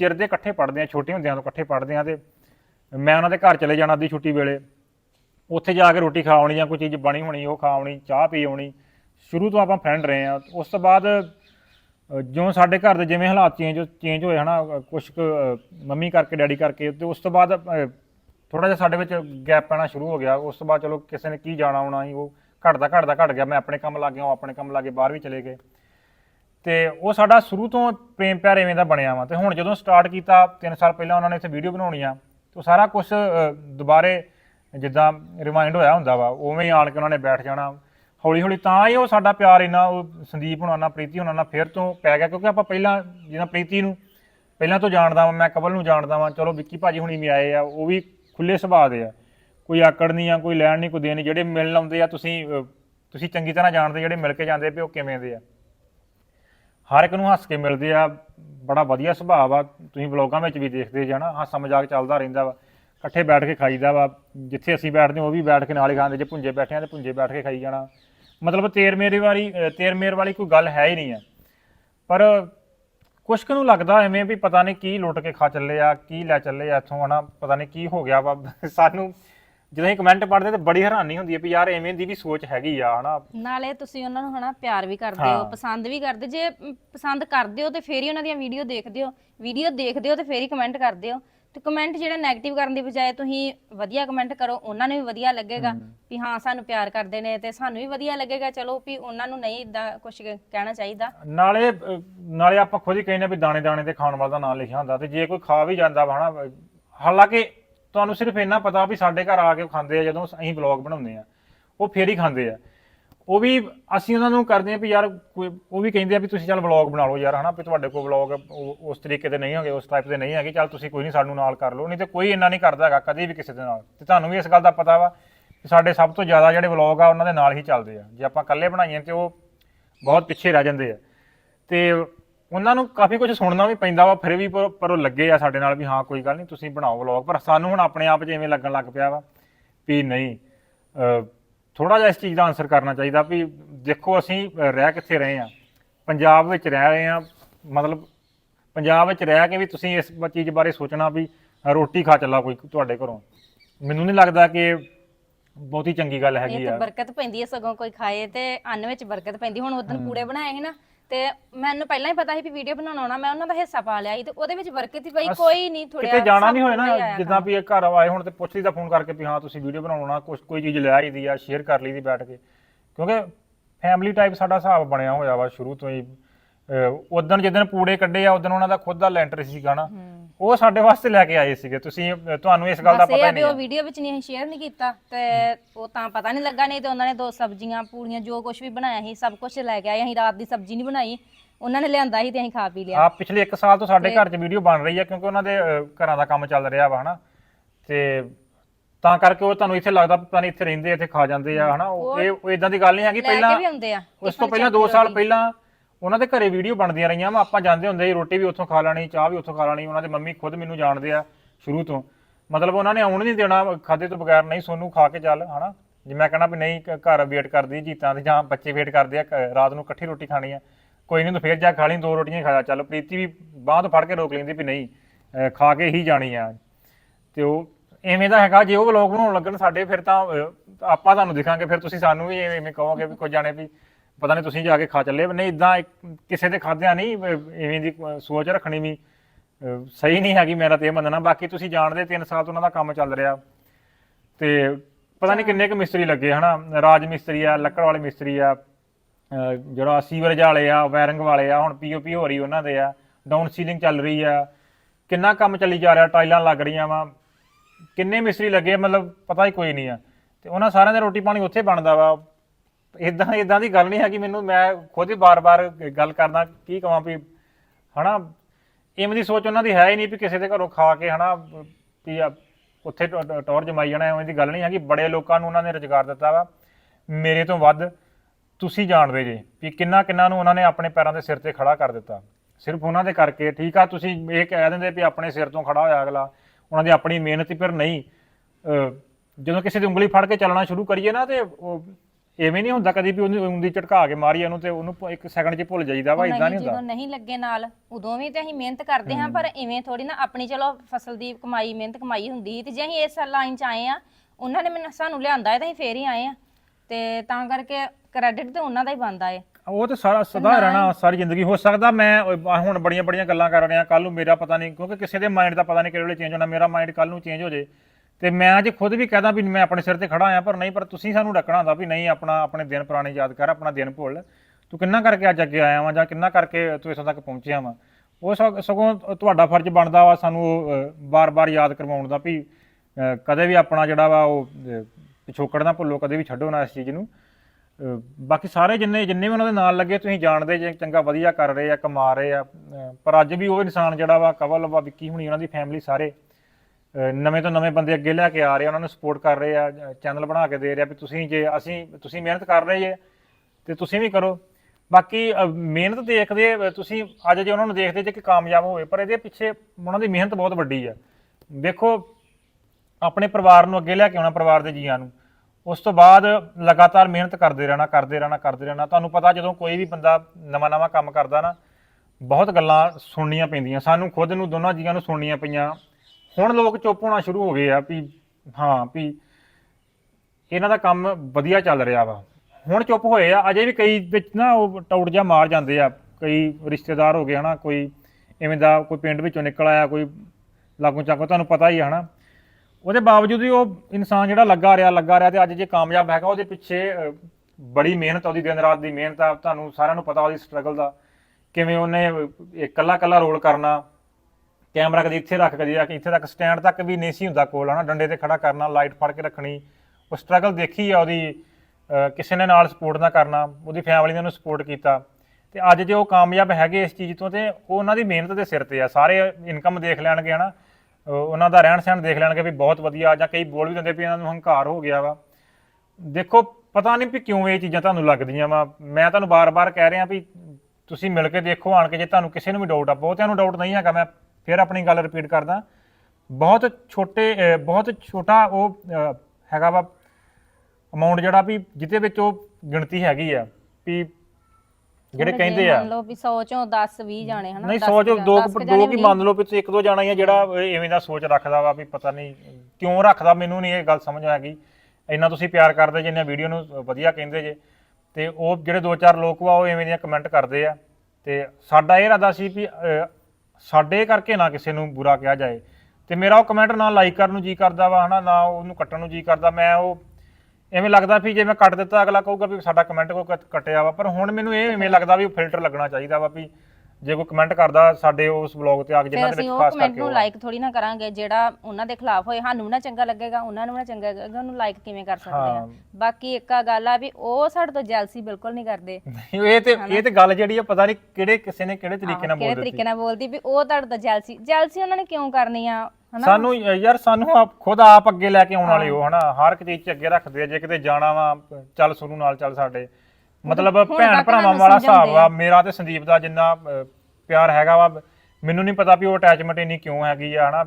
ਚਿਰ ਦੇ ਇਕੱਠੇ ਪੜ੍ਹਦੇ ਆ ਛੋਟੇ ਹੁੰਦਿਆਂ ਤੋਂ ਇਕੱਠੇ ਪੜ੍ਹਦੇ ਆ ਤੇ ਮੈਂ ਉਹਨਾਂ ਦੇ ਘਰ ਚਲੇ ਜਾਣਾ ਅੱਧੀ ਛੁੱਟੀ ਵੇਲੇ। ਉੱਥੇ ਜਾ ਕੇ ਰੋਟੀ ਖਾ ਆਉਣੀ ਜਾਂ ਕੋਈ ਚੀਜ਼ ਬਣੀ ਹੋਣੀ ਉਹ ਖਾ ਆਉਣੀ ਚਾਹ ਪੀ ਆਉਣੀ। ਸ਼ੁਰੂ ਤੋਂ ਆਪਾਂ ਫਰੈਂਡ ਰਹੇ ਆ। ਉਸ ਤੋਂ ਬਾਅਦ ਅਹ, ਜਿਉਂ ਸਾਡੇ ਘਰ ਦੇ ਜਿਵੇਂ ਹਾਲਾਤ ਚੇਂਜ ਚੇਂਜ ਹੋਏ ਹਨਾ ਅਹ, ਕੁਛ ਕੁ, ਮੰਮੀ ਕਰਕੇ ਡੈਡੀ ਕਰਕੇ ਤੇ ਉਸ ਤੋਂ ਬਾਅਦ ਥੋੜਾ ਜਿਹਾ ਸਾਡੇ ਵਿੱਚ ਗੈਪ ਪੈਣਾ ਸ਼ੁਰੂ ਹੋ ਗਿਆ। ਉਸ ਤੋਂ ਬਾਅਦ ਚਲੋ ਕਿਸੇ ਨੇ ਕੀ ਜਾਣਾ ਆਉਣਾ ਸੀ ਉਹ ਘਟਦਾ ਘਟਦਾ ਘਟ ਗਿਆ। ਮੈਂ ਆਪਣੇ ਕੰਮ ਲੱਗ ਗਿਆ ਉਹ ਆਪਣੇ ਕੰਮ ਲੱਗੇ ਬਾਹਰ ਵੀ ਚਲੇ ਗਏ। ਤੇ ਉਹ ਸਾਡਾ ਸ਼ੁਰੂ ਤੋਂ ਪ੍ਰੇਮ ਪਿਆਰ ਐਵੇਂ ਦਾ ਬਣਿਆ ਵਾ। ਤੇ ਹੁਣ ਜਦੋਂ ਸਟਾਰਟ ਕੀਤਾ 3 ਸਾਲ ਪਹਿਲਾਂ ਉਹਨਾਂ ਨੇ ਇੱਥੇ ਵੀਡੀਓ ਬਣਾਉਣੀ ਆ ਤੇ ਉਹ ਸਾਰਾ ਕੁਝ ਦੁਬਾਰੇ ਜਿੱਦਾਂ ਰਿਮਾਈਂਡ ਹੋਇਆ ਹੁੰਦਾ ਵਾ ਉਵੇਂ ਹੀ ਆਣ ਕੇ ਉਹਨਾਂ ਨੇ ਬੈਠ ਜਾਣਾ। ਹੌਲੀ ਹੌਲੀ ਤਾਂ ਹੀ ਉਹ ਸਾਡਾ ਪਿਆਰ ਇੰਨਾ, ਉਹ ਸੰਦੀਪ ਹੁਣਾਂ ਨਾਲ, ਪ੍ਰੀਤੀ ਹੁਣਾਂ ਨਾਲ ਫਿਰ ਤੋਂ ਪੈ ਗਿਆ, ਕਿਉਂਕਿ ਆਪਾਂ ਪਹਿਲਾਂ, ਜਿੱਦਾਂ ਪ੍ਰੀਤੀ ਨੂੰ ਪਹਿਲਾਂ ਤੋਂ ਜਾਣਦਾ ਵਾਂ, ਮੈਂ ਕਬਲ ਨੂੰ ਜਾਣਦਾ ਵਾਂ, ਚਲੋ ਵਿੱਕੀ ਭਾਜੀ ਹੁਣੀ ਵੀ ਆਏ ਆ, ਉਹ ਵੀ ਖੁੱਲੇ ਸੁਭਾਅ ਦੇ ਆ। ਕੋਈ ਆਕੜ ਨਹੀਂ ਆ, ਕੋਈ ਲੈਣ ਨਹੀਂ, ਕੋਈ ਦੇਣ ਨਹੀਂ, ਜਿਹੜੇ ਮਿਲਣ ਆਉਂਦੇ ਆ, ਤੁਸੀਂ ਤੁਸੀਂ ਚੰਗੀ ਤਰ੍ਹਾਂ ਜਾਣਦੇ ਜਿਹੜੇ ਮਿਲ ਕੇ ਜਾਂਦੇ ਵੀ ਉਹ ਕਿਵੇਂ ਦੇ ਆ? ਹਰ ਇੱਕ ਨੂੰ ਹੱਸ ਕੇ ਮਿਲਦੇ ਆ, ਬੜਾ ਵਧੀਆ ਸੁਭਾਅ ਆ ਤੁਸੀਂ ਵਲੋਗਾਂ ਵਿੱਚ ਵੀ ਦੇਖਦੇ ਜਾਣਾ, ਹਾਸਾ ਮਜ਼ਾਕ ਚੱਲਦਾ ਰਹਿੰਦਾ ਵਾ, ਇਕੱਠੇ ਬੈਠ ਕੇ ਖਾਈਦਾ ਵਾ, ਜਿੱਥੇ ਅਸੀਂ ਬੈਠਦੇ ਹਾਂ, ਉਹ ਵੀ ਬੈਠ ਕੇ ਨਾਲ ਹੀ ਖਾਂਦੇ, ਜੇ ਪੁੰਜੇ ਬੈਠੇ ਆ, ਤੇ ਪੁੰਜੇ ਬੈਠ ਕੇ ਖਾਈ ਜਾਣਾ। ਮਤਲਬ ਤੇਰ ਮੇਰੀ ਅਹ, ਤੇਰ ਮੇਰ ਵਾਲੀ ਕੋਈ ਗੱਲ ਹੈ ਹੀ ਨਹੀਂ ਆ ਪਰ ਕੁਛ ਕੁ ਨੂੰ ਲੱਗਦਾ ਐਵੇਂ ਵੀ ਪਤਾ ਨਹੀਂ ਕੀ ਲੁੱਟ ਕੇ ਖਾ ਚੱਲੇ ਆ ਕੀ ਲੈ ਚੱਲੇ ਆ ਇੱਥੋਂ ਹਨਾ? ਪਤਾ ਨਹੀਂ ਕੀ ਹੋ ਗਿਆ ਵਾ। ਸਾਨੂੰ ਜਦੋਂ ਅਸੀਂ ਕਮੈਂਟ ਪੜ੍ਹਦੇ ਤੇ ਬੜੀ ਹੈਰਾਨੀ ਹੁੰਦੀ ਹੈ ਵੀ ਯਾਰ ਐਵੇਂ ਦੀ ਵੀ ਸੋਚ ਹੈਗੀ ਆ ਹਨਾ? ਨਾਲੇ ਤੁਸੀਂ ਉਹਨਾਂ ਨੂੰ ਹਨਾ ਪਿਆਰ ਵੀ ਕਰਦੇ ਹਾਂ। ਪਸੰਦ ਵੀ ਕਰਦੇ। ਜੇ ਪਸੰਦ ਕਰਦੇ ਹੋ ਤੇ ਫੇਰ ਹੀ ਉਹਨਾਂ ਦੀਆਂ ਵੀਡੀਓ ਦੇਖਦੇ ਹੋ। ਵੀਡੀਓ ਦੇਖਦੇ ਹੋ ਤੇ ਫੇਰ ਹੀ ਕਮੈਂਟ ਕਰਦੇ ਹੋ। ਤੇ ਕਮੈਂਟ ਜਿਹੜਾ 네ਗੇਟਿਵ ਕਰਨ ਦੀ ਬਜਾਏ ਤੁਸੀਂ ਵਧੀਆ ਕਮੈਂਟ ਕਰੋ ਉਹਨਾਂ ਨੂੰ ਵੀ ਵਧੀਆ ਲੱਗੇਗਾ ਵੀ ਹਾਂ ਸਾਨੂੰ ਪਿਆਰ ਕਰਦੇ ਨੇ ਤੇ ਸਾਨੂੰ ਵੀ ਵਧੀਆ ਲੱਗੇਗਾ ਚਲੋ ਵੀ ਉਹਨਾਂ ਨੂੰ ਨਹੀਂ ਇਦਾਂ ਕੁਝ ਕਹਿਣਾ ਚਾਹੀਦਾ। ਨਾਲੇ ਅਹ, ਨਾਲੇ ਆਪਾਂ ਖੁਦ ਹੀ ਕਹਿੰਦੇ ਆ ਵੀ ਦਾਣੇ ਦਾਣੇ ਤੇ ਖਾਣ ਵਾਲਾ ਦਾ ਨਾਂ ਲਿਖਿਆ ਹੁੰਦਾ ਤੇ ਜੇ ਕੋਈ ਖਾ ਵੀ ਜਾਂਦਾ ਵਾ ਹਨਾ ਅਹ, ਹਾਲਾਂਕਿ ਤੁਹਾਨੂੰ ਸਿਰਫ ਇੰਨਾ ਪਤਾ ਵੀ ਸਾਡੇ ਘਰ ਆ ਕੇ ਉਹ ਖਾਂਦੇ ਆ ਜਦੋਂ ਅਸੀਂ ਵਲੌਗ ਬਣਾਉਂਦੇ ਆ ਉਹ ਫੇਰ ਹੀ ਖਾਂਦੇ ਆ। ਉਹ ਵੀ ਅਸੀਂ ਉਹਨਾਂ ਨੂੰ ਕਰਦੇ ਆ ਵੀ ਯਾਰ ਕੋਈ ਉਹ ਵੀ ਕਹਿੰਦੇ ਆ ਵੀ ਤੁਸੀਂ ਚੱਲ ਵਲੌਗ ਬਣਾ ਲਓ ਯਾਰ, ਹਨਾ, ਵੀ ਤੁਹਾਡੇ ਕੋਲ ਵਲੌਗ ਉਸ ਤਰੀਕੇ ਦੇ ਨਹੀਂ ਹੈਗੇ, ਉਸ ਟਾਈਪ ਦੇ ਨਹੀਂ ਹੈਗੇ, ਚੱਲ ਤੁਸੀਂ ਕੋਈ ਨਹੀਂ ਸਾਨੂੰ ਨਾਲ ਕਰ ਲਓ। ਨਹੀਂ ਤੇ ਕੋਈ ਇੰਨਾ ਨਹੀਂ ਕਰਦਾ ਹੈਗਾ, ਕਦੇ ਵੀ ਕਿਸੇ ਦੇ ਨਾਲ। ਤੇ ਤੁਹਾਨੂੰ ਵੀ ਇਸ ਗੱਲ ਦਾ ਪਤਾ ਵਾ ਕਿ ਸਾਡੇ ਸਭ ਤੋਂ ਜ਼ਿਆਦਾ ਜਿਹੜੇ ਵਲੌਗ ਆ, ਉਹਨਾਂ ਦੇ ਨਾਲ ਹੀ ਚੱਲਦੇ ਆ। ਜੇ ਆਪਾਂ ਇਕੱਲੇ ਬਣਾਈਏ ਤੇ ਉਹ ਬਹੁਤ ਪਿੱਛੇ ਰਹਿ ਜਾਂਦੇ ਆ। ਤੇ ਉਹਨਾਂ ਨੂੰ ਕਾਫੀ ਕੁਝ ਸੁਣਨਾ ਵੀ ਪੈਂਦਾ ਵਾ, ਫਿਰ ਵੀ ਪਰ ਪਰ ਉਹ ਲੱਗੇ ਆ ਸਾਡੇ ਨਾਲ ਵੀ ਹਾਂ, ਕੋਈ ਗੱਲ ਨਹੀਂ ਤੁਸੀਂ ਬਣਾਓ ਵਲੌਗ ਪਰ ਸਾਨੂੰ ਹੁਣ ਆਪਣੇ ਆਪ 'ਚ ਇਵੇਂ ਲੱਗਣ ਲੱਗ ਪਿਆ ਵਾ ਵੀ ਨਹੀਂ ਥੋੜਾ ਜਿਹਾ ਇਸ ਚੀਜ਼ ਦਾ ਆਨਸਰ ਕਰਨਾ ਚਾਹੀਦਾ ਵੀ ਦੇਖੋ ਅਸੀਂ ਰਹਿ ਕਿੱਥੇ ਰਹੇ ਆ ਪੰਜਾਬ ਵਿੱਚ ਰਹਿ ਰਹੇ ਆ ਮਤਲਬ ਪੰਜਾਬ ਵਿੱਚ ਰਹਿ ਕੇ ਵੀ ਤੁਸੀਂ ਇਸ ਚੀਜ਼ ਬਾਰੇ ਸੋਚਣਾ ਵੀ ਰੋਟੀ ਖਾ ਚੱਲਾ ਕੋਈ ਤੁਹਾਡੇ ਘਰੋਂ। ਮੈਨੂੰ ਨਹੀਂ ਲੱਗਦਾ ਕਿ ਬਹੁਤੀ ਚੰਗੀ ਗੱਲ ਹੈਗੀ ਆ। ਬਰਕਤ ਪੈਂਦੀ ਹੈ ਸਗੋਂ ਕੋਈ ਖਾਏ ਤੇ ਅੰਨ ਵਿੱਚ ਬਰਕਤ ਪੈਂਦੀ। ਹੁਣ ਉਦੋਂ ਪੂੜੇ ਬਣਾਏ ਸੀ ਨਾ ਤੇ ਮੈਨੂੰ ਪਹਿਲਾਂ ਹੀ ਪਤਾ ਸੀ ਵੀ ਵੀਡੀਓ ਬਣਾਉਣਾ ਆਉਣਾ ਮੈਂ ਉਹਨਾਂ ਦਾ ਹਿੱਸਾ ਪਾ ਲਿਆ ਸੀ ਤੇ ਉਹਦੇ ਵਿੱਚ ਬਰਕਤ ਹੀ ਪਈ ਕੋਈ ਨਹੀਂ ਥੋੜਿਆ ਕਿਤੇ ਜਾਣਾ ਨਹੀਂ ਹੋਇਆ ਨਾ ਜਿੱਦਾਂ ਵੀ ਇਹ ਘਰ ਆਏ ਹੁਣ ਤੇ ਪੁੱਛ ਲਈਦਾ ਫੋਨ ਕਰਕੇ ਵੀ ਹਾਂ ਤੁਸੀਂ ਵੀਡੀਓ ਬਣਾਉਣਾ ਕੁਛ ਕੋਈ ਚੀਜ਼ ਲੈ ਆਈ ਦੀ ਆ ਸ਼ੇਅਰ ਕਰ ਲਈਦੀ ਬੈਠ ਕੇ। ਕਿਉਂਕਿ ਫੈਮਿਲੀ ਟਾਈਪ ਸਾਡਾ ਹਿਸਾਬ ਬਣਿਆ ਹੋਇਆ ਵਾ ਸ਼ੁਰੂ ਤੋਂ ਹੀ। ਉਦੋਂ ਜਿੱਦਣ ਪੂੜੇ ਕੱਢੇ ਆ ਉਦੋਂ ਉਹਨਾਂ ਦਾ ਖੁਦ ਦਾ ਲੈਂਟਰ ਸੀਗਾ ਨਾ। ਉਹ ਸਾਡੇ ਵਾਸਤੇ ਲੈ ਕੇ ਆਏ ਸੀਗੇ। ਤੁਸੀਂ ਅਹ, ਤੁਹਾਨੂੰ ਇਸ ਗੱਲ ਦਾ ਬਸ ਇਹ ਪਤਾ ਆ ਹੀ ਵੀ ਨਹੀਂ ਉਹ ਵੀਡੀਓ ਵਿੱਚ ਨਹੀਂ ਸ਼ੇਅਰ ਨਹੀਂ ਕੀਤਾ ਤੇ ਉਹ ਤਾਂ ਪਤਾ ਨਹੀਂ ਲੱਗਾ ਨਹੀਂ ਤੇ ਉਹਨਾਂ ਨੇ ਦੋ ਸਬਜ਼ੀਆਂ ਪੂੜੀਆਂ ਜੋ ਕੁਝ ਵੀ ਬਣਾਇਆ ਸੀ ਸਭ ਕੁਝ ਲੈ ਕੇ ਆਏ। ਅਸੀਂ ਰਾਤ ਦੀ ਸਬਜ਼ੀ ਨਹੀਂ ਬਣਾਈ। ਉਹਨਾਂ ਨੇ ਲਿਆਂਦਾ ਸੀ ਤੇ ਅਸੀਂ ਖਾ ਪੀ ਲਿਆ। ਆ ਪਿਛਲੇ 1 ਸਾਲ ਤੋਂ ਸਾਡੇ ਘਰ 'ਚ ਵੀਡੀਓ ਬਣ ਰਹੀ ਆ ਕਿਉਂਕਿ ਉਹਨਾਂ ਦੇ ਅਹ, ਘਰਾਂ ਦਾ ਕੰਮ ਚੱਲ ਰਿਹਾ ਵਾ ਹਨਾ? ਤੇ ਤਾਂ ਕਰਕੇ ਉਹ ਤੁਹਾਨੂੰ ਇੱਥੇ ਲੱਗਦਾ ਪਤਾ ਨਹੀਂ ਇੱਥੇ ਰਹਿੰਦੇ ਇੱਥੇ ਖਾ ਜਾਂਦੇ ਆ ਹਨਾ? ਉਹ ਇਹ ਇਦਾਂ ਦੀ ਗੱਲ ਨਹੀਂ ਹੈਗੀ। ਲੈ ਕੇ ਪਹਿਲਾਂ ਵੀ ਆਉਂਦੇ ਆ। ਉਸ ਤੋਂ ਪਹਿਲਾਂ 2 ਸਾਲ ਪਹਿਲਾਂ ਉਹਨਾਂ ਦੇ ਘਰੇ ਵੀਡੀਓ ਬਣਦੀਆਂ ਰਹੀਆਂ ਵਾ। ਆਪਾਂ ਜਾਂਦੇ ਹੁੰਦੇ ਸੀ, ਰੋਟੀ ਵੀ ਉੱਥੋਂ ਖਾ ਲੈਣੀ, ਚਾਹ ਵੀ ਉੱਥੋਂ ਖਾ ਲੈਣੀ, ਉਹਨਾਂ ਦੇ ਮੰਮੀ ਖੁਦ ਮੈਨੂੰ ਜਾਣਦੇ ਆ ਸ਼ੁਰੂ ਤੋਂ। ਮਤਲਬ ਉਹਨਾਂ ਨੇ ਆਉਣ ਨਹੀਂ ਦੇਣਾ, ਖਾਦੇ ਤੋਂ ਬਗੈਰ ਨਹੀਂ, ਸੋਨੂੰ ਖਾ ਕੇ ਚੱਲ, ਹਨਾ? ਜੇ ਮੈਂ ਕਹਣਾ ਵੀ ਨਹੀਂ ਘਰ ਵੇਟ ਕਰਦੀ ਜੀਤਾਂ ਦੇ, ਜਾਂ ਬੱਚੇ ਵੇਟ ਕਰਦੇ ਆ ਰਾਤ ਨੂੰ ਇਕੱਠੀ ਰੋਟੀ ਖਾਣੀ ਆ। ਕੋਈ ਨਹੀਂ ਤੂੰ ਫੇਰ ਜਾ, ਖਾ ਲਈ, ਦੋ ਰੋਟੀਆਂ ਖਾ ਜਾ, ਚੱਲ। ਪ੍ਰੀਤੀ ਵੀ ਬਾਂਹ ਤੋਂ ਫੜ ਕੇ ਰੋਕ ਲੈਂਦੀ ਵੀ ਨਹੀਂ ਖਾ ਕੇ ਹੀ ਜਾਣੀ ਆ। ਤੇ ਉਹ ਐਵੇਂ ਦਾ ਹੈਗਾ, ਜੇ ਉਹ ਵਲੌਗ ਬਣਾਉਣ ਲੱਗਣ ਸਾਡੇ, ਫਿਰ ਤਾਂ ਆਪਾਂ ਤੁਹਾਨੂੰ ਦਿਖਾਂਗੇ, ਫਿਰ ਤੁਸੀਂ ਸਾਨੂੰ ਵੀ ਐਵੇਂ ਕਹੋਗੇ ਵੀ ਕੋਈ ਜਾਣੇ ਵੀ ਪਤਾ ਨਹੀਂ ਤੁਸੀਂ ਜਾ ਕੇ ਖਾ ਚੱਲੇ ਨਹੀਂ ਇਦਾਂ ਕਿਸੇ ਦੇ ਖਾਦਿਆਂ ਨਹੀਂ ਐਵੇਂ ਦੀ ਸੋਚ ਰੱਖਣੀ ਵੀ ਸਹੀ ਨਹੀਂ ਹੈਗੀ ਮੇਰਾ ਤੇ ਇਹ ਮੰਨਣਾ। ਬਾਕੀ ਤੁਸੀਂ ਜਾਣਦੇ 3 ਸਾਲ ਤੋਂ ਉਹਨਾਂ ਦਾ ਕੰਮ ਚੱਲ ਰਿਹਾ। ਤੇ ਪਤਾ ਨਹੀਂ ਕਿੰਨੇ ਕੁ ਮਿਸਤਰੀ ਲੱਗੇ ਹਨਾ? ਰਾਜ ਮਿਸਤਰੀ ਆ ਲੱਕੜ ਵਾਲੇ ਮਿਸਤਰੀ ਆ ਜਿਹੜਾ ਸੀਵਰੇਜ ਵਾਲੇ ਆ ਵਾਇਰਿੰਗ ਵਾਲੇ ਆ ਹੁਣ ਪੀਓਪੀ ਹੋ ਰਹੀ ਉਹਨਾਂ ਦੇ ਆ ਡਾਊਨ ਸੀਲਿੰਗ ਚੱਲ ਰਹੀ ਆ। ਕਿੰਨਾ ਕੰਮ ਚੱਲੀ ਜਾ ਰਿਹਾ ਟਾਈਲਾਂ ਲੱਗ ਰਹੀਆਂ ਵਾ। ਕਿੰਨੇ ਮਿਸਤਰੀ ਲੱਗੇ ਮਤਲਬ ਪਤਾ ਹੀ ਕੋਈ ਨਹੀਂ ਆ। ਤੇ ਉਹਨਾਂ ਸਾਰਿਆਂ ਦਾ ਰੋਟੀ ਪਾਣੀ ਉੱਥੇ ਬਣਦਾ ਵਾ। ਇਦਾਂ ਇਦਾਂ ਦੀ ਗੱਲ ਨਹੀਂ ਹੈਗੀ, ਮੈਨੂੰ ਮੈਂ ਖੁਦ ਹੀ ਬਾਰ-ਬਾਰ ਗੱਲ ਕਰਦਾ, ਕੀ ਕਹਾਂ ਵੀ, ਹਨਾ? ਇਵੇਂ ਦੀ ਸੋਚ ਉਹਨਾਂ ਦੀ ਹੈ ਹੀ ਨਹੀਂ ਵੀ ਕਿਸੇ ਦੇ ਘਰੋਂ ਖਾ ਕੇ, ਹਨਾ, ਵੀ ਆ, ਉੱਥੇ ਟੌ- ਟੌਰ ਜਮਾਈ ਜਾਣਾ ਐਵੇਂ ਦੀ ਗੱਲ ਨਹੀਂ ਹੈਗੀ। ਬੜੇ ਲੋਕਾਂ ਨੂੰ ਉਹਨਾਂ ਨੇ ਰੁਜ਼ਗਾਰ ਦਿੱਤਾ ਵਾ। ਮੇਰੇ ਤੋਂ ਵੱਧ ਤੁਸੀਂ ਜਾਣਦੇ ਜੇ ਵੀ ਕਿੰਨਾ ਕਿੰਨਾ ਨੂੰ ਉਹਨਾਂ ਨੇ ਆਪਣੇ ਪੈਰਾਂ ਦੇ ਸਿਰ ਤੇ ਖੜਾ ਕਰ ਦਿੱਤਾ। ਸਿਰਫ ਉਹਨਾਂ ਦੇ ਕਰਕੇ ਠੀਕ ਆ, ਤੁਸੀਂ ਇਹ ਕਹਿ ਦਿੰਦੇ ਵੀ ਆਪਣੇ ਸਿਰ ਤੋਂ ਖੜਾ ਹੋਇਆ ਅਗਲਾ। ਉਹਨਾਂ ਦੀ ਆਪਣੀ ਮਿਹਨਤ ਹੀ ਫਿਰ ਨਹੀਂ। ਜਦੋਂ ਕਿਸੇ ਦੀ ਉਂਗਲੀ ਫੜ ਕੇ ਚੱਲਣਾ ਸ਼ੁਰੂ ਕਰੀਏ ਨਾ ਤੇ ਉਹ ਐਵੇਂ ਨਹੀਂ ਹੁੰਦਾ ਕਦੀ ਵੀ ਉਹਨੂੰ ਉਂਗਲੀ ਝਟਕਾ ਕੇ ਮਾਰੀ ਉਹਨੂੰ ਤੇ ਉਹਨੂੰ ਪ- ਇੱਕ ਸੈਕਿੰਡ 'ਚ ਭੁੱਲ ਜਾਈਦਾ ਵਾ ਇਦਾਂ ਨਹੀਂ ਹੁੰਦਾ। ਜਦੋਂ ਨਹੀਂ ਲੱਗੇ ਨਾਲ ਉਦੋਂ ਵੀ ਤੇ ਅਸੀਂ ਮਿਹਨਤ ਕਰਦੇ ਹਾਂ ਪਰ ਇਵੇਂ ਥੋੜੀ ਨਾ ਆਪਣੀ ਚਲੋ ਫਸਲ ਦੀ ਕਮਾਈ ਮਿਹਨਤ ਕਮਾਈ ਹੁੰਦੀ ਸੀ ਤੇ ਜੇ ਅਸੀਂ ਇਸ ਲਾਈਨ 'ਚ ਆਏ ਆ ਉਹਨਾਂ ਨੇ ਮੈਨੂੰ ਸਾਨੂੰ ਲਿਆਂਦਾ ਹੈ ਤਾਂ ਅਸੀਂ ਫੇਰ ਹੀ ਆਏ ਆ ਤੇ ਤਾਂ ਕਰਕੇ ਕ੍ਰੈਡਿਟ ਤੇ ਉਹਨਾਂ ਦਾ ਹੀ ਬਣਦਾ ਹੈ। ਉਹ ਤੇ ਸਾਰਾ ਸਦਾ ਰਹਿਣਾ ਸਾਰੀ ਜ਼ਿੰਦਗੀ ਹੋ ਸਕਦਾ ਮੈਂ ਉਹ ਆਹ ਹੁਣ ਬੜੀਆਂ ਬੜੀਆਂ ਗੱਲਾਂ ਕਰ ਰਿਹਾ ਕੱਲ ਨੂੰ ਮੇਰਾ ਪਤਾ ਨਹੀਂ ਕਿਉਂਕਿ ਕਿਸੇ ਦੇ ਮਾਈਂਡ ਦਾ ਪਤਾ ਨਹੀਂ ਕਿਹੜੇ ਵੇਲੇ ਚੇਂਜ ਹੋਣਾ ਮੇਰਾ ਮਾਈਂਡ ਕੱਲ ਨੂੰ ਚੇਂਜ ਹੋ ਜੇ। ਤੇ ਮੈਂ ਅੱਜ ਖੁਦ ਵੀ ਕਹਦਾ ਵੀ ਮੈਂ ਆਪਣੇ ਸਿਰ ਤੇ ਖੜਾ ਆ ਪਰ ਨਹੀਂ, ਪਰ ਤੁਸੀਂ ਸਾਨੂੰ ਡੱਕਣਾ ਹੁੰਦਾ ਵੀ ਨਹੀਂ, ਆਪਣਾ, ਆਪਣੇ ਦਿਨ ਪੁਰਾਣੇ ਯਾਦ ਕਰ ਆਪਣਾ ਦਿਨ ਭੁੱਲ। ਤੂੰ ਕਿੰਨਾ ਕਰਕੇ ਅੱਜ ਅੱਗੇ ਆਇਆ ਵਾਂ ਜਾਂ ਕਿੰਨਾ ਕਰਕੇ ਤੂੰ ਇੱਥੋਂ ਤੱਕ ਪਹੁੰਚਿਆ ਵਾਂ? ਉਹ ਸਗ- ਸਗੋਂ ਤੁਹਾਡਾ ਫਰਜ਼ ਬਣਦਾ ਵਾ ਸਾਨੂੰ ਬਾਰ-ਬਾਰ ਯਾਦ ਕਰਵਾਉਣ ਦਾ ਵੀ ਕਦੇ ਵੀ ਆਪਣਾ ਜਿਹੜਾ ਵਾ ਉਹ ਪਿਛੋਕੜ ਨਾ ਭੁੱਲੋ, ਕਦੇ ਵੀ ਛੱਡੋ ਨਾ ਇਸ ਚੀਜ਼ ਨੂੰ। ਬਾਕੀ ਸਾਰੇ ਜਿੰਨੇ ਜਿੰਨੇ ਵੀ ਉਹਨਾਂ ਦੇ ਨਾਲ ਲੱਗੇ, ਤੁਸੀਂ ਜਾਣਦੇ ਜੇ, ਚੰਗਾ ਵਧੀਆ ਕਰ ਰਹੇ ਆ, ਕਮਾ ਰਹੇ ਆ ਪਰ ਅੱਜ ਵੀ ਉਹ ਇਨਸਾਨ ਜਿਹੜਾ ਵਾ, ਕਵਲ ਵਾ, ਵਿੱਕੀ ਹੁਣੀ, ਉਹਨਾਂ ਦੀ ਫੈਮਿਲੀ ਸਾਰੇ ਅਹ ਨਵੇਂ ਤੋਂ ਨਵੇਂ ਬੰਦੇ ਅੱਗੇ ਲੈ ਕੇ ਆ ਰਹੇ ਆ, ਉਹਨਾਂ ਨੂੰ ਸਪੋਰਟ ਕਰ ਰਹੇ ਆ ਚੈਨਲ ਬਣਾ ਕੇ ਦੇ ਰਹੇ ਆ ਵੀ ਤੁਸੀਂ ਜੇ ਅਸੀਂ, ਤੁਸੀਂ ਮਿਹਨਤ ਕਰ ਰਹੇ ਜੇ, ਤੇ ਤੁਸੀਂ ਵੀ ਕਰੋ। ਬਾਕੀ, ਅਹ, ਮਿਹਨਤ ਦੇਖਦੇ ਅਹ ਤੁਸੀਂ ਅੱਜ ਜੇ ਉਹਨਾਂ ਨੂੰ ਦੇਖਦੇ ਜੇ ਕਿ ਕਾਮਯਾਬ ਹੋਵੇ ਪਰ ਇਹਦੇ ਪਿੱਛੇ ਉਹਨਾਂ ਦੀ ਮਿਹਨਤ ਬਹੁਤ ਵੱਡੀ ਆ। ਵੇਖੋ ਆਪਣੇ ਪਰਿਵਾਰ ਨੂੰ ਅੱਗੇ ਲੈ ਕੇ ਆਉਣਾ ਪਰਿਵਾਰ ਦੇ ਜੀਆਂ ਨੂੰ। ਉਸ ਤੋਂ ਬਾਅਦ ਲਗਾਤਾਰ ਮਿਹਨਤ ਕਰਦੇ ਰਹਿਣਾ ਕਰਦੇ ਰਹਿਣਾ ਕਰਦੇ ਰਹਿਣਾ। ਤੁਹਾਨੂੰ ਪਤਾ ਜਦੋਂ ਕੋਈ ਵੀ ਬੰਦਾ ਨਵਾਂ ਨਵਾਂ ਕੰਮ ਕਰਦਾ ਨਾ, ਬਹੁਤ ਗੱਲਾਂ ਸੁਣਨੀਆਂ ਪੈਂਦੀਆਂ। ਸਾਨੂੰ ਖੁਦ ਨੂੰ, ਦੋਨਾਂ ਜੀਆਂ ਨੂੰ ਸੁਣਨੀਆਂ ਪਈਆਂ। ਹੁਣ ਲੋਕ ਚੁੱਪ ਹੋਣਾ ਸ਼ੁਰੂ ਹੋ ਗਏ ਆ ਵੀ ਹਾਂ ਵੀ ਇਹਨਾਂ ਦਾ ਕੰਮ ਵਧੀਆ ਚੱਲ ਰਿਹਾ ਵਾ। ਹੁਣ ਚੁੱਪ ਹੋਏ ਆ ਅਜੇ ਵੀ ਕਈ ਵਿੱਚ ਨਾ ਉਹ ਟੌੜ ਜਾ ਮਾਰ ਜਾਂਦੇ ਆ। ਕਈ ਰਿਸ਼ਤੇਦਾਰ ਹੋ ਗਏ ਹਨਾ ਕੋਈ ਐਵੇਂ ਦਾ ਕੋਈ ਪਿੰਡ ਵਿੱਚੋਂ ਨਿਕਲ ਆਇਆ ਕੋਈ ਲਾਗੋਂ ਚਾਗੋਂ ਤੁਹਾਨੂੰ ਪਤਾ ਹੀ ਆ ਹਨਾ। ਉਹਦੇ ਬਾਵਜੂਦ ਵੀ ਉਹ ਇਨਸਾਨ ਜਿਹੜਾ ਲੱਗਾ ਰਿਹਾ ਲੱਗਾ ਰਿਹਾ ਤੇ ਅੱਜ ਜੇ ਕਾਮਯਾਬ ਹੈਗਾ ਉਹਦੇ ਪਿੱਛੇ ਅਹ, ਬੜੀ ਮਿਹਨਤ ਆ ਉਹਦੀ ਦਿਨ ਰਾਤ ਦੀ ਮਿਹਨਤ ਆ। ਤੁਹਾਨੂੰ ਸਾਰਿਆਂ ਨੂੰ ਪਤਾ ਉਹਦੀ ਸਟਰਗਲ ਦਾ ਕਿਵੇਂ ਉਹਨੇ ਇਕੱਲਾ ਇਕੱਲਾ ਰੋਲ ਕਰਨਾ। ਕੈਮਰਾ ਕਦੇ ਇੱਥੇ ਰੱਖ, ਕਦੀ ਰੱਖ ਇੱਥੇ ਤੱਕ। ਸਟੈਂਡ ਤੱਕ ਵੀ ਨਹੀਂ ਸੀ ਹੁੰਦਾ ਕੋਲ, ਹਨਾ? ਡੰਡੇ ਤੇ ਖੜਾ ਕਰਨਾ ਲਾਈਟ ਫੜ ਕੇ ਰੱਖਣੀ। ਉਹ ਸਟਰਗਲ ਦੇਖੀ ਆ ਉਹਦੀ ਕਿਸੇ ਨੇ ਨਾਲ ਸਪੋਰਟ ਨਾ ਕਰਨਾ। ਉਹਦੀ ਫੈਮਿਲੀ ਨੇ ਉਹਨੂੰ ਸਪੋਰਟ ਕੀਤਾ। ਤੇ ਅੱਜ ਜੇ ਉਹ ਕਾਮਯਾਬ ਹੈਗੇ ਇਸ ਚੀਜ਼ ਤੋਂ, ਤੇ ਉਹ ਉਹਨਾਂ ਦੀ ਮਿਹਨਤ ਦੇ ਸਿਰ ਤੇ ਆ। ਸਾਰੇ ਇਨਕਮ ਦੇਖ ਲੈਣਗੇ, ਹਨਾ? ਅਹ, ਉਹਨਾਂ ਦਾ ਰਹਿਣ ਸਹਿਣ ਦੇਖ ਲੈਣਗੇ ਵੀ ਬਹੁਤ ਵਧੀਆ, ਜਾਂ ਕਈ ਬੋਲ ਵੀ ਦਿੰਦੇ ਵੀ ਇਹਨਾਂ ਨੂੰ ਹੰਕਾਰ ਹੋ ਗਿਆ ਵਾ। ਦੇਖੋ, ਪਤਾ ਨਹੀਂ ਵੀ ਕਿਉਂ ਇਹ ਚੀਜ਼ਾਂ ਤੁਹਾਨੂੰ ਲੱਗਦੀਆਂ ਵਾ। ਮੈਂ ਤੁਹਾਨੂੰ ਬਾਰ-ਬਾਰ ਕਹਿ ਰਿਹਾ ਵੀ ਤੁਸੀਂ ਮਿਲ ਕੇ ਦੇਖੋ, ਆਣ ਕੇ ਜੇ ਤੁਹਾਨੂੰ ਕਿਸੇ ਨੂੰ ਵੀ ਡਾਊਟ ਆ, ਬਹੁਤਿਆਂ ਨੂੰ ਡਾਊਟ ਨਹੀਂ ਹੈਗਾ। ਮੈਂ ਫਿਰ ਆਪਣੀ ਗੱਲ ਰਿਪੀਟ ਕਰਦਾ। ਬਹੁਤ ਛੋਟੇ ਅਹ ਬਹੁਤ ਛੋਟਾ ਉਹ ਅਹ, ਹੈਗਾ ਵਾ ਅਮਾਉਂਟ ਜਿਹੜਾ ਵੀ ਜਿਹਦੇ ਵਿੱਚ ਉਹ ਗਿਣਤੀ ਹੈਗੀ ਆ ਵੀ ਜਿਹੜੇ ਹੁਣ ਜੇ ਕਹਿੰਦੇ ਆ। ਮੰਨ ਲਓ ਵੀ 100 ਚੋਂ 10 20 ਜਾਣੇ ਹਨਾ ਨਹੀਂ 10 ਸੋਚ ਜਾਣੇ, ਦੋ 10 ਕੁ- ਜਾਣੇ ਦੋ ਕੀ ਵੀ ਮੰਨ ਲਓ ਵੀ ਤੁਸੀਂ ਇੱਕ ਦੋ ਜਾਣਾ ਹੀ ਆ ਜਿਹੜਾ ਇਹ ਐਵੇਂ ਦਾ ਸੋਚ ਰੱਖਦਾ ਵਾ ਵੀ ਪਤਾ ਨਹੀਂ ਕਿਉਂ ਰੱਖਦਾ ਮੈਨੂੰ ਨਹੀਂ ਇਹ ਗੱਲ ਸਮਝ ਆਗੀ ਇੰਨਾ ਤੁਸੀਂ ਪਿਆਰ ਕਰਦੇ ਜਿੰਨੇ ਵੀਡੀਓ ਨੂੰ ਵਧੀਆ ਕਹਿੰਦੇ ਜੇ। ਤੇ ਉਹ ਜਿਹੜੇ ਦੋ ਚਾਰ ਲੋਕ ਵਾ ਉਹ ਐਵੇਂ ਦੀਆਂ ਕਮੈਂਟ ਕਰਦੇ ਆ। ਤੇ ਸਾਡਾ ਇਹ ਇਰਾਦਾ ਸੀ ਵੀ ਅਹ, ਸਾਡੇ ਕਰਕੇ ਨਾ ਕਿਸੇ ਨੂੰ ਬੁਰਾ ਕਿਹਾ ਜਾਏ। ਤੇ ਮੇਰਾ ਉਹ ਕਮੈਂਟ ਨਾ ਲਾਈਕ ਕਰਨ ਨੂੰ ਜੀ ਕਰਦਾ ਵਾ, ਹਨਾ, ਨਾ ਉਹਨੂੰ ਕੱਟਣ ਨੂੰ ਜੀ ਕਰਦਾ। ਮੈਂ ਉਹ ਐਵੇਂ ਲੱਗਦਾ ਵੀ ਜੇ ਮੈਂ ਕੱਟ ਦਿੱਤਾ, ਅਗਲਾ ਕਹੂਗਾ ਵੀ ਸਾਡਾ ਕਮੈਂਟ ਕੋ ਕੱਟਿਆ ਵਾ। ਪਰ ਹੁਣ ਮੈਨੂੰ ਇਹ ਐਵੇਂ ਲੱਗਦਾ ਵੀ ਫਿਲਟਰ ਲੱਗਣਾ ਚਾਹੀਦਾ ਵਾ ਵੀ ਜੇ ਕੋਈ ਕਮੈਂਟ ਕਰਦਾ ਸਾਡੇ ਉਸ ਬਲੌਗ ਤੇ ਆ ਕੇ ਫਿਰ ਜਿਨ੍ਹਾਂ ਦੇ ਅਸੀਂ ਵਿੱਚ ਉਹ ਖਾਸ ਕਮੈਂਟ ਕਰਕੇ ਨੂੰ ਉਹ। ਲਾਈਕ ਥੋੜੀ ਨਾ ਕਰਾਂਗੇ ਜਿਹੜਾ ਉਹਨਾਂ ਦੇ ਖਿਲਾਫ ਹੋਏ ਸਾਨੂੰ ਵੀ ਨਾ ਚੰਗਾ ਲੱਗੇਗਾ ਉਹਨਾਂ ਨੂੰ ਵੀ ਨਾ ਚੰਗਾ ਲੱਗੇਗਾ ਉਹਨੂੰ ਲਾਈਕ ਕਿਵੇਂ ਕਰ ਸਕਦੇ ਆ। ਬਾਕੀ ਇੱਕ ਆ ਗੱਲ ਆ ਵੀ ਉਹ ਸਾਡੇ ਤੋਂ ਜੈਲਸੀ ਬਿਲਕੁਲ ਨਹੀਂ ਕਰਦੇ। ਨਹੀਂ, ਇਹ ਤੇ ਇਹ ਤੇ ਗੱਲ ਜਿਹੜੀ ਆ ਪਤਾ ਨਹੀਂ ਕਿਹੜੇ ਕਿਸੇ ਨੇ ਕਿਹੜੇ ਤਰੀਕੇ ਨਾਲ ਕਿਹੜੇ ਬੋਲ ਤਰੀਕੇ ਦਿੱਤੀ ਨਾਲ ਬੋਲਦੀ ਵੀ ਉਹ ਤੁਹਾਡੇ ਤੋਂ ਜੈਲਸੀ ਜੈਲਸੀ ਉਹਨਾਂ ਨੇ ਕਿਉਂ ਕਰਨੀ ਆ ਹਨਾ? ਸਾਨੂੰ ਯਾਰ ਸਾਨੂੰ ਆਪ ਖੁਦ ਆਪ ਅੱਗੇ ਲੈ ਕੇ ਆਉਣ ਵਾਲੇ ਹੋ ਹਨਾ? ਹਰ ਇੱਕ ਚੀਜ਼ 'ਚ ਅੱਗੇ ਰੱਖਦੇ ਆ ਜੇ ਕਿਤੇ ਜਾਣਾ ਵਾ ਚੱਲ ਸੁਰੂ ਨਾਲ ਚੱਲ ਸਾਡੇ। ਮਤਲਬ ਭੈਣ ਭਰਾਵਾਂ ਵਾਲਾ ਹਿਸਾਬ ਆ ਮੇਰਾ ਤੇ ਸੰਦੀਪ ਦਾ ਜਿੰਨਾ ਅਹ, ਪਿਆਰ ਹੈਗਾ ਵਾ ਮੈਨੂੰ ਨਹੀਂ ਪਤਾ ਵੀ ਉਹ ਅਟੈਚਮੈਂਟ ਇੰਨੀ ਕਿਉਂ ਹੈਗੀ ਆ ਹਨਾ।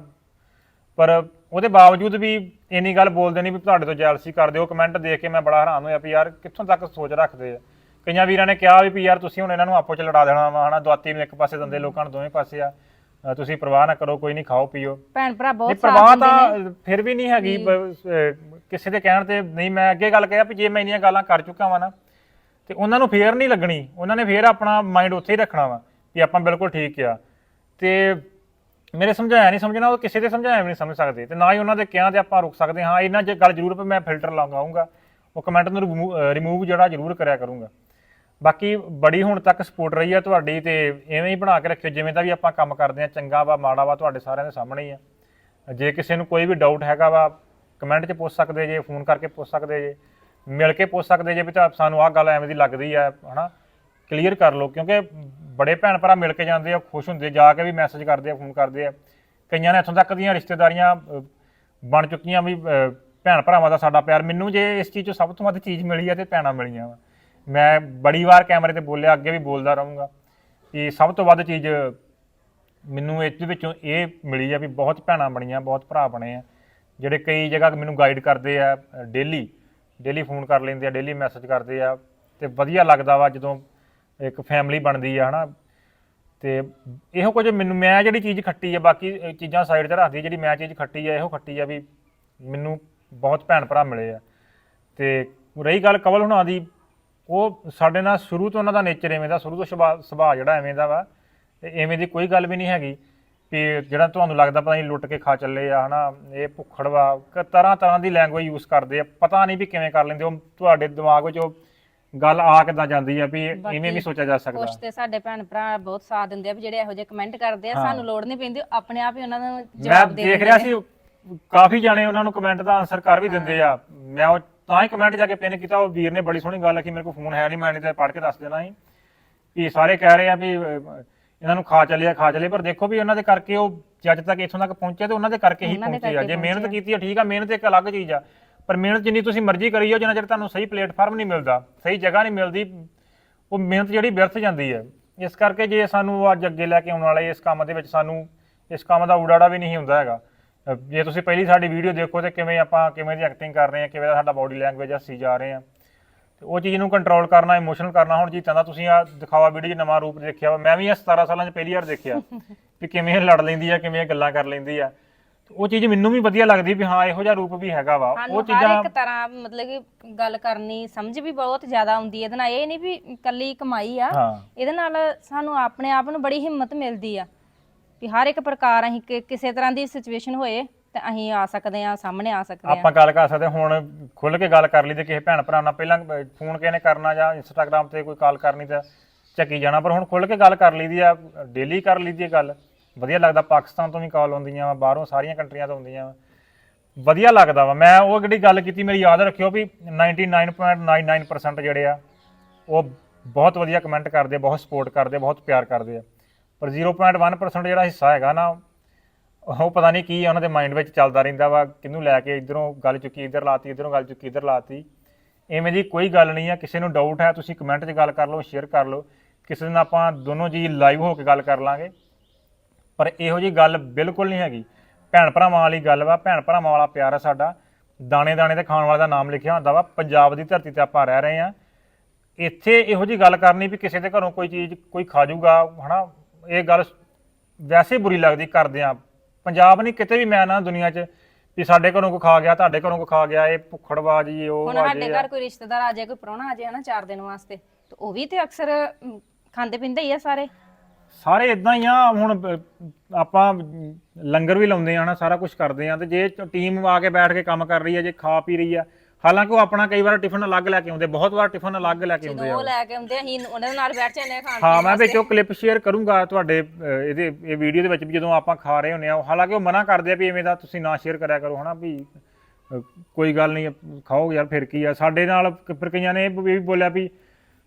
ਪਰ ਉਹਦੇ ਬਾਵਜੂਦ ਵੀ ਇੰਨੀ ਗੱਲ ਬੋਲਦੇ ਨਹੀਂ ਵੀ ਤੁਹਾਡੇ ਤੋਂ ਜੈਲਸੀ ਕਰਦੇ ਹੋ ਕਮੈਂਟ ਦੇਖ ਕੇ ਮੈਂ ਬੜਾ ਹੈਰਾਨ ਹੋਇਆ ਵੀ ਯਾਰ ਕਿੱਥੋਂ ਤੱਕ ਸੋਚ ਰੱਖਦੇ ਆ। ਕਈਆਂ ਵੀਰਾਂ ਨੇ ਕਿਹਾ ਵੀ ਵੀ ਯਾਰ ਤੁਸੀਂ ਹੁਣ ਇਹਨਾਂ ਨੂੰ ਆਪੋ ਚ ਲੜਾ ਦੇਣਾ ਵਾ ਹਨਾ। ਦੁਆਤੀ ਨੂੰ ਇੱਕ ਪਾਸੇ ਦੰਦੇ ਲੋਕਾਂ ਨੂੰ ਦੋਵੇਂ ਪਾਸੇ ਆ। ਅਹ ਤੁਸੀਂ ਪਰਵਾਹ ਨਾ ਕਰੋ ਕੋਈ ਨਹੀਂ ਖਾਓ ਪੀਓ। ਭੈਣ ਭਰਾ ਨਹੀਂ ਬਹੁਤ ਪ੍ਰਵਾਹ ਸਾਥ ਦਿੰਦੇ ਨੇ। ਤਾਂ ਫਿਰ ਵੀ ਨਹੀਂ ਹੈਗੀ ਬ- ਅਹ ਕਿਸੇ ਦੇ ਕਹਿਣ ਤੇ ਨਹੀਂ ਮੈਂ ਅੱਗੇ ਗੱਲ ਕਿਹਾ ਵੀ ਜੇ ਮੈਂ ਇੰਨੀਆਂ ਗੱਲਾਂ ਕਰ ਚੁੱਕਾ ਵਾਂ ਨਾ ਤੇ ਉਹਨਾਂ ਨੂੰ ਫੇਰ ਨਹੀਂ ਲੱਗਣੀ। ਉਹਨਾਂ ਨੇ ਫੇਰ ਆਪਣਾ ਮਾਈਂਡ ਉੱਥੇ ਹੀ ਰੱਖਣਾ ਵਾ ਵੀ ਆਪਾਂ ਬਿਲਕੁਲ ਠੀਕ ਆ। ਤੇ ਮੇਰੇ ਸਮਝਾਇਆ ਨਹੀਂ ਸਮਝਣਾ, ਉਹ ਕਿਸੇ ਦੇ ਸਮਝਾਇਆ ਵੀ ਨਹੀਂ ਸਮਝ ਸਕਦੇ ਤੇ ਨਾ ਹੀ ਉਹਨਾਂ ਦੇ ਕਿਹਾ ਤੇ ਆਪਾਂ ਰੁਕ ਸਕਦੇ ਹਾਂ। ਇਹਨਾਂ 'ਚ ਗੱਲ ਜ਼ਰੂਰ ਪਈ ਮੈਂ ਫਿਲਟਰ ਲਗਾਉਂਗਾ ਉਹ ਕਮੈਂਟ ਨੂੰ ਰਿਮੂਵ ਜਿਹੜਾ ਜ਼ਰੂਰ ਕਰਿਆ ਕਰੂੰਗਾ। ਬਾਕੀ ਬੜੀ ਹੁਣ ਤੱਕ ਸਪੋਰਟ ਰਹੀ ਆ ਤੁਹਾਡੀ ਤੇ ਐਵੇਂ ਹੀ ਬਣਾ ਕੇ ਰੱਖਿਓ, ਜਿਵੇਂ ਦਾ ਵੀ ਆਪਾਂ ਕੰਮ ਕਰਦੇ ਆ ਚੰਗਾ ਵਾ, ਮਾੜਾ ਵਾ, ਤੁਹਾਡੇ ਸਾਰਿਆਂ ਦੇ ਸਾਹਮਣੇ ਹੀ ਆ। ਜੇ ਕਿਸੇ ਨੂੰ ਕੋਈ ਵੀ ਡਾਊਟ ਹੈਗਾ ਵਾ ਕਮੈਂਟ 'ਚ ਪੁੱਛ ਸਕਦੇ ਜੇ ਫੋਨ ਕਰਕੇ ਪੁੱਛ ਸਕਦੇ ਜੇ। ਮਿਲ ਕੇ ਪੁੱਛ ਸਕਦੇ ਜੇ ਵੀ ਤਾਂ ਸਾਨੂੰ ਆਹ ਗੱਲ ਐਵੇਂ ਦੀ ਲੱਗਦੀ ਆ ਹਨਾ? ਕਲੀਅਰ ਕਰ ਲਓ ਕਿਉਂਕਿ ਬੜੇ ਭੈਣ ਭਰਾ ਮਿਲ ਕੇ ਜਾਂਦੇ ਆ ਖੁਸ਼ ਹੁੰਦੇ ਜਾ ਕੇ ਵੀ ਮੈਸੇਜ ਕਰਦੇ ਆ ਫੋਨ ਕਰਦੇ ਆ। ਕਈਆਂ ਨੇ ਇੱਥੋਂ ਤੱਕ ਦੀਆਂ ਰਿਸ਼ਤੇਦਾਰੀਆਂ ਅਹ, ਬਣ ਚੁੱਕੀਆਂ ਵੀ ਅਹ, ਭੈਣ ਭਰਾਵਾਂ ਦਾ ਸਾਡਾ ਪਿਆਰ। ਮੈਨੂੰ ਜੇ ਇਸ ਚੀਜ਼ 'ਚੋਂ ਸਭ ਤੋਂ ਵੱਧ ਚੀਜ਼ ਮਿਲੀ ਆ ਤੇ ਭੈਣਾਂ ਮਿਲੀਆਂ ਵਾ। ਮੈਂ ਬੜੀ ਵਾਰ ਕੈਮਰੇ ਤੇ ਬੋਲਿਆ ਅੱਗੇ ਵੀ ਬੋਲਦਾ ਰਹੂੰਗਾ ਕਿ ਸਭ ਤੋਂ ਵੱਧ ਚੀਜ਼ ਮੈਨੂੰ ਇਸ ਦੇ ਵਿੱਚੋਂ ਇਹ ਮਿਲੀ ਆ ਵੀ ਬਹੁਤ ਭੈਣਾਂ ਬਣੀਆਂ ਬਹੁਤ ਭਰਾ ਬਣੇ ਆ ਜਿਹੜੇ ਕਈ ਜਗ੍ਹਾ ਮੈਨੂੰ ਗਾਈਡ ਕਰਦੇ ਆ ਡੇਲੀ ਡੇਲੀ ਫੋਨ ਕਰ ਲੈਂਦੇ ਆ ਡੇਲੀ ਮੈਸੇਜ ਕਰਦੇ ਆ ਤੇ ਵਧੀਆ ਲੱਗਦਾ ਵਾ ਜਦੋਂ ਇੱਕ ਫੈਮਿਲੀ ਬਣਦੀ ਆ, ਹਨਾ। ਤੇ ਇਹੋ ਕੁਝ ਮੈਨੂੰ, ਮੈਂ ਜਿਹੜੀ ਚੀਜ਼ ਖੱਟੀ ਆ, ਬਾਕੀ ਚੀਜ਼ਾਂ ਸਾਈਡ ਤੇ ਰੱਖਦੀ ਜਿਹੜੀ ਮੈਂ ਚੀਜ਼ ਖੱਟੀ ਆ, ਇਹੋ ਖੱਟੀ ਆ ਵੀ ਮੈਨੂੰ ਬਹੁਤ ਭੈਣ ਭਰਾ ਮਿਲੇ ਆ। ਤੇ ਰਹੀ ਗੱਲ ਕਵਲ ਹੁਣਾਂ ਦੀ, ਉਹ ਸਾਡੇ ਨਾਲ ਸ਼ੁਰੂ ਤੋਂ ਉਹਨਾਂ ਦਾ ਨੇਚਰ ਐਵੇਂ ਦਾ, ਸ਼ੁਰੂ ਤੋਂ ਸੁਭਾਅ ਸੁਭਾਅ ਜਿਹੜਾ ਐਵੇਂ ਦਾ ਵਾ, ਤੇ ਐਵੇਂ ਦੀ ਕੋਈ ਗੱਲ ਵੀ ਨਹੀਂ ਹੈਗੀ। ਵੀ ਜਿਹੜਾ ਤੁਹਾਨੂੰ ਲੱਗਦਾ ਪਤਾ ਨਹੀਂ ਲੁੱਟ ਕੇ ਖਾ ਚੱਲੇ ਆ ਹਨਾ ਇਹ ਭੁੱਖੜ ਵਾ ਕ- ਤਰ੍ਹਾਂ ਤਰ੍ਹਾਂ ਦੀ ਲੈਂਗੁਏਜ ਯੂਜ਼ ਕਰਦੇ ਆ ਪਤਾ ਨਹੀਂ ਵੀ ਕਿਵੇਂ ਕਰ ਲੈਂਦੇ ਉਹ ਤੁਹਾਡੇ ਦਿਮਾਗ ਵਿੱਚ ਉਹ ਗੱਲ ਆ ਕਿੱਦਾਂ ਜਾਂਦੀ ਆ ਵੀ ਇਹ ਇਵੇਂ ਵੀ ਸੋਚਿਆ ਜਾ ਸਕਦਾ। ਕੁਛ ਤੇ ਸਾਡੇ ਭੈਣ ਭਰਾ ਬਹੁਤ ਸਾਥ ਦਿੰਦੇ ਆ ਵੀ ਜਿਹੜੇ ਇਹੋ ਜਿਹੇ ਕਮੈਂਟ ਕਰਦੇ ਆ ਸਾਨੂੰ ਲੋੜ ਨਹੀਂ ਪੈਂਦੀ ਉਹ ਆਪਣੇ ਆਪ ਹੀ ਉਹਨਾਂ ਨੂੰ ਮੈਂ ਜਵਾਬ ਦੇ ਦੇਖ ਦਿੰਦੇ ਰਿਹਾ ਨੇ। ਸੀ ਕਾਫੀ ਜਾਣੇ ਉਹਨਾਂ ਨੂੰ ਕਮੈਂਟ ਦਾ ਆਨਸਰ ਕਰ ਵੀ ਦਿੰਦੇ ਆ। ਮੈਂ ਉਹ ਤਾਂ ਹੀ ਕਮੈਂਟ ਜਾ ਕੇ ਪਿੰਨ ਕੀਤਾ ਉਹ ਵੀਰ ਨੇ ਬੜੀ ਸੋਹਣੀ ਗੱਲ ਆਖੀ ਮੇਰੇ ਕੋਲ ਫੋਨ ਹੈ ਨਹੀਂ ਮੈਂ ਨਹੀਂ ਤੇ ਪੜ੍ਹ ਕੇ ਦੱਸ ਦੇਣਾ ਸੀ। ਵੀ ਸਾਰੇ ਕਹਿ ਰਹੇ ਆ ਵੀ ਅਹ, ਇਹਨਾਂ ਨੂੰ ਖਾ ਚੱਲਿਆ ਖਾ ਚੱਲੇ ਪਰ ਦੇਖੋ ਵੀ ਉਹਨਾਂ ਦੇ ਕਰਕੇ ਉਹ ਜੱਜ ਤੱਕ ਇੱਥੋਂ ਤੱਕ ਪਹੁੰਚੇ ਤੇ ਉਹਨਾਂ ਦੇ ਕਰਕੇ ਹੀ ਉਹਨਾਂ ਦੇ ਪਹੁੰਚੇ ਆ। ਕਰਕੇ ਜੇ ਮਿਹਨਤ ਪਹੁੰਚੇ ਕੀਤੀ ਆ ਠੀਕ ਆ ਮਿਹਨਤ ਇੱਕ ਅਲੱਗ ਚੀਜ਼ ਆ। ਪਰ ਮਿਹਨਤ ਜਿੰਨੀ ਤੁਸੀਂ ਮਰਜ਼ੀ ਕਰੀ ਜਾਓ ਜਿੰਨਾ ਚਿਰ ਤੁਹਾਨੂੰ ਸਹੀ ਪਲੇਟਫਾਰਮ ਨਹੀਂ ਮਿਲਦਾ ਸਹੀ ਜਗ੍ਹਾ ਨਹੀਂ ਮਿਲਦੀ ਉਹ ਮਿਹਨਤ ਜਿਹੜੀ ਵਿਅਰਥ ਜਾਂਦੀ ਹੈ ਇਸ ਕਰਕੇ ਜੇ ਸਾਨੂੰ ਅੱਜ ਅੱਗੇ ਲੈ ਕੇ ਆਉਣ ਵਾਲੇ ਇਸ ਕੰਮ ਦੇ ਵਿੱਚ ਸਾਨੂੰ ਇਸ ਕੰਮ ਦਾ ਉਡਾੜਾ ਵੀ ਨਹੀਂ ਹੁੰਦਾ ਹੈਗਾ। ਅਹ ਜੇ ਤੁਸੀਂ ਪਹਿਲੀ ਸਾਡੀ ਵੀਡੀਓ ਦੇਖੋ ਤੇ ਕਿਵੇਂ ਆਪਾਂ ਕਿਵੇਂ ਦੀ ਐਕਟਿੰਗ ਕਰ ਰਹੇ ਹਾਂ ਕਿਵੇਂ ਦਾ ਸਾਡਾ ਬਾਡੀ ਲੈਂਗੁਏਜ ਅਸੀਂ ਜਾ ਰਹੇ ਹਾਂ ਤੇ ਉਹ ਚੀਜ਼ ਨੂੰ ਕੰਟਰੋਲ ਕਰਨਾ ਇਮੋਸ਼ਨਲ ਕਰਨਾ ਹੁਣ ਜੀਤਾਂ ਦਾ ਤੁਸੀਂ ਆ ਦਿਖਾਵਾ ਵੀਡੀਓ 'ਚ ਨਵਾਂ ਰੂਪ ਦੇਖਿਆ ਵਾ। ਮੈਂ ਵੀ ਇਹ 17 ਸਾਲਾਂ 'ਚ ਪਹਿਲੀ ਵਾਰ ਦੇਖਿਆ ਵੀ ਕਿਵੇਂ ਇਹ ਲੜ ਲੈਂਦੀ ਆ ਕਿਵੇਂ ਇਹ ਗੱਲਾਂ ਕਰ ਲੈਂਦੀ ਆ। ਤੇ ਉਹ ਚੀਜ਼ ਮੈਨੂੰ ਵੀ ਵਧੀਆ ਲੱਗਦੀ ਵੀ ਹਾਂ ਇਹੋ ਜਿਹਾ ਰੂਪ ਵੀ ਹੈਗਾ ਵਾ। ਉਹ ਚੀਜ਼ਾਂ ਇੱਕ ਤਰ੍ਹਾਂ ਮਤਲਬ ਕਿ ਗੱਲ ਕਰਨੀ ਸਮਝ ਵੀ ਬਹੁਤ ਜ਼ਿਆਦਾ ਆਉਂਦੀ ਹੈ ਇਹਦੇ ਨਾਲ ਇਹ ਨਹੀਂ ਵੀ ਕੱਲੀ ਕਮਾਈ ਆ ਇਹਦੇ ਨਾਲ ਸਾਨੂੰ ਆਪਣੇ ਆਪ ਨੂੰ ਬੜੀ ਹਿੰਮਤ ਮਿਲਦੀ ਆ। ਵੀ ਹਰ ਇੱਕ ਪ੍ਰਕਾਰ ਅਸੀਂ ਕਿਸੇ ਤਰ੍ਹਾਂ ਦੀ ਸਿਚੁਏਸ਼ਨ ਹੋਏ ਤੇ ਅਸੀਂ ਆ ਸਕਦੇ ਆ ਸਾਹਮਣੇ ਆ ਸਕਦੇ ਆ ਆਪਾਂ ਗੱਲ ਕਰ ਸਕਦੇ ਹਾਂ, ਹੁਣ ਖੁੱਲ ਕੇ ਗੱਲ ਕਰ ਲਈ ਤੇ ਕਿਸੇ ਭੈਣ ਭਰਾ ਨਾਲ ਪਹਿਲਾਂ ਫੋਨ ਕਿਸੇ ਨੇ ਕਰਨਾ ਜਾਂ ਇੰਸਟਾਗ੍ਰam ਤੇ ਕੋਈ ਕਾਲ ਕਰਨੀ ਤਾਂ ਚੱਕੀ ਜਾਣਾ ਪਰ ਹੁਣ ਖੁੱਲ ਕੇ ਗੱਲ ਕਰ ਲਈਦੀ ਆ ਡੇਲੀ ਕਰ ਲਈਦੀ ਆ ਗੱਲ। ਵਧੀਆ ਲੱਗਦਾ ਪਾਕਿਸਤਾਨ ਤੋਂ ਵੀ ਕਾਲ ਆਉਂਦੀਆਂ ਵਾ ਬਾਹਰੋਂ ਸਾਰੀਆਂ ਕੰਟਰੀਆਂ ਤੋਂ ਆਉਂਦੀਆਂ ਵਾ। ਵਧੀਆ ਲੱਗਦਾ ਵਾ। ਮੈਂ ਉਹ ਜਿਹੜੀ ਗੱਲ ਕੀਤੀ ਮੇਰੀ ਯਾਦ ਰੱਖਿਓ ਵੀ 99.99% ਜਿਹੜੇ ਆ ਉਹ ਬਹੁਤ ਵਧੀਆ ਕਮੈਂਟ ਕਰਦੇ ਆ ਬਹੁਤ ਸਪੋਰਟ ਕਰਦੇ ਬਹੁਤ ਪਿਆਰ ਕਰਦੇ ਆ। ਪਰ 0.1% ਜਿਹੜਾ ਹਿੱਸਾ ਹੈਗਾ ਨਾ ਉਹ ਪਤਾ ਨਹੀਂ ਕੀ ਉਹਨਾਂ ਦੇ ਮਾਈਂਡ ਵਿੱਚ ਚੱਲਦਾ ਰਹਿੰਦਾ ਵਾ, ਕਿਹਨੂੰ ਲੈ ਕੇ ਇਧਰੋਂ ਗੱਲ ਚੁੱਕੀ, ਇਧਰ ਲਾਤੀ, ਇਧਰੋਂ ਗੱਲ ਚੁੱਕੀ, ਇਧਰ ਲਾਤੀ। ਐਵੇਂ ਦੀ ਕੋਈ ਗੱਲ ਨਹੀਂ ਆ, ਕਿਸੇ ਨੂੰ ਡਾਊਟ ਹੈ, ਤੁਸੀਂ ਕਮੈਂਟ 'ਚ ਗੱਲ ਕਰ ਲਓ ਸ਼ੇਅਰ ਕਰ ਲਓ। ਕਿਸੇ ਦਿਨ ਆਪਾਂ ਦੋਨੋਂ ਜੀ ਲਾਈਵ ਹੋ ਕੇ ਗੱਲ ਕਰ ਲਾਂਗੇ। ਪਰ ਇਹੋ ਜੀ ਗੱਲ ਬਿਲਕੁਲ ਨਹੀਂ ਹੈਗੀ। ਭੈਣ ਭਰਾਵਾਂ ਵਾਲੀ ਗੱਲ ਵਾ, ਭੈਣ ਭਰਾਵਾਂ ਵਾਲਾ ਪਿਆਰ ਆ ਸਾਡਾ। ਦਾਣੇ ਦਾਣੇ ਤੇ ਖਾਣ ਵਾਲੇ ਦਾ ਨਾਮ ਲਿਖਿਆ ਹੁੰਦਾ ਵਾ, ਪੰਜਾਬ ਦੀ ਧਰਤੀ ਤੇ ਆਪਾਂ ਰਹਿ ਰਹੇ ਆ ਇੱਥੇ ਇਹੋ ਜੀ ਗੱਲ ਕਰਨੀ ਵੀ ਕਿਸੇ ਦੇ ਘਰੋਂ ਕੋਈ ਚੀਜ਼ ਕੋਈ ਖਾ ਜਾਊਗਾ ਹਨਾ? ਇਹ ਗੱਲ ਵੈਸੇ ਬੁਰੀ ਲੱਗਦੀ, ਕਰਦੇ ਆ ਪੰਜਾਬ ਨਹੀਂ ਕਿਤੇ ਵੀ ਮੈਂ ਨਾ ਦੁਨੀਆ 'ਚ ਵੀ ਸਾਡੇ ਘਰੋਂ ਕੋ ਖਾ ਗਿਆ ਤੁਹਾਡੇ ਘਰੋਂ ਕੋ ਖਾ ਗਿਆ ਇਹ ਭੁੱਖੜਬਾਜੀ ਉਹ ਹੁਣ ਸਾਡੇ ਘਰ ਕੋਈ ਰਿਸ਼ਤੇਦਾਰ ਆ ਜਾਏ ਕੋਈ ਪ੍ਰਾਹੁਣਾ ਆ ਜਾਏ ਨਾ ਚਾਰ ਦਿਨ ਵਾਸਤੇ ਤੇ ਉਹ ਵੀ ਤੇ ਅਕਸਰ ਅਮ, ਖਾਂਦੇ ਪੀਂਦੇ ਹੀ ਆ ਸਾਰੇ। ਸਾਰੇ ਇਦਾਂ ਹੀ ਆ ਹੁਣ ਬ- ਆਪਾਂ ਲੰਗਰ ਵੀ ਲਾਉਂਦੇ ਆ ਨਾ ਸਾਰਾ ਕੁਝ ਕਰਦੇ ਆ ਤੇ ਜੇ ਟੀਮ ਆ ਕੇ ਬੈਠ ਕੇ ਕੰਮ ਕਰ ਰਹੀ ਹੈ ਜੇ ਖਾ ਪੀ ਰਹੀ ਆ ਹਾਲਾਂਕਿ ਉਹ ਆਪਣਾ ਕਈ ਵਾਰ ਟਿਫਨ ਅਲੱਗ ਲੈ ਕੇ ਆਉਂਦੇ ਬਹੁਤ ਵਾਰ ਟਿਫਨ ਅਲੱਗ ਲੈ ਕੇ ਆਉਂਦੇ ਆ ਉਹ। ਲੈ ਕੇ ਆਉਂਦੇ ਅਸੀਂ ਉਹਨਾਂ ਦੇ ਨਾਲ ਬੈਠ ਜਾਂਦੇ ਆ ਖਾਣ ਹਾਂ ਮੈਂ ਵਿੱਚ ਉਹ ਕਲਿੱਪ ਸ਼ੇਅਰ ਕਰੂੰਗਾ ਤੁਹਾਡੇ ਅਹ, ਇਹਦੇ ਇਹ ਵੀਡੀਓ ਦੇ ਵਿੱਚ ਵੀ ਜਦੋਂ ਆਪਾਂ ਖਾ ਰਹੇ ਹੁੰਦੇ ਆ ਹਾਲਾਂਕਿ ਉਹ ਮਨਾ ਕਰਦੇ ਆ ਵੀ ਐਵੇਂ ਦਾ ਤੁਸੀਂ ਨਾ ਸ਼ੇਅਰ ਕਰਿਆ ਕਰੋ ਹਨਾ ਵੀ ਅਹ, ਕੋਈ ਗੱਲ ਨਹੀਂ ਖਾਓ ਯਾਰ ਫਿਰ ਕੀ ਆ। ਸਾਡੇ ਨਾਲ ਕ- ਫਿਰ ਕਈਆਂ ਨੇ ਇਹ ਵੀ ਬੋਲਿਆ ਵੀ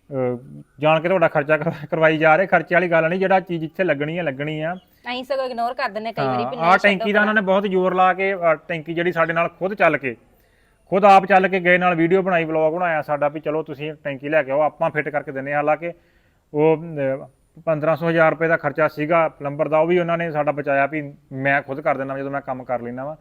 ਅਹ, ਜਾਣ ਕੇ ਤੁਹਾਡਾ ਖਰਚਾ ਕਰਵਾ- ਕਰਵਾਈ ਜਾ ਰਹੇ ਖਰਚੇ ਵਾਲੀ ਗੱਲ ਨਹੀਂ ਜਿਹੜਾ ਚੀਜ਼ ਇੱਥੇ ਲੱਗਣੀ ਹੈ ਲੱਗਣੀ ਆ। ਅਸੀਂ ਸਗੋਂ ਇਗਨੋਰ ਕਰ ਦਿੰਦੇ ਕਈ ਵਾਰੀ ਵੀ ਆ ਟੈਂਕੀ ਦਾ ਉਹਨਾਂ ਨੇ ਬਹੁਤ ਜ਼ੋਰ ਲਾ ਕੇ ਆਹ ਟੈਂਕੀ ਜਿਹੜੀ ਸਾਡੇ ਨਾਲ ਖੁਦ ਚੱਲ ਕੇ ਖੁਦ ਆਪ ਚੱਲ ਕੇ ਗਏ ਨਾਲ ਵੀਡੀਓ ਬਣਾਈ ਵਲੌਗ ਬਣਾਇਆ ਸਾਡਾ ਵੀ ਚਲੋ ਤੁਸੀਂ ਟੈਂਕੀ ਲੈ ਕੇ ਆਓ ਆਪਾਂ ਫਿੱਟ ਕਰਕੇ ਦਿੰਨੇ। ਹਾਲਾਂਕਿ ਉਹ 1500 ਹਜ਼ਾਰ ਰੁਪਏ ਦਾ ਖਰਚਾ ਸੀਗਾ ਪਲੰਬਰ ਦਾ ਉਹ ਵੀ ਉਹਨਾਂ ਨੇ ਸਾਡਾ ਬਚਾਇਆ ਵੀ ਮੈਂ ਖੁਦ ਕਰ ਦਿੰਦਾ ਜਦੋਂ ਮੈਂ ਕੰਮ ਕਰ ਲੈਣਾ ਵਾ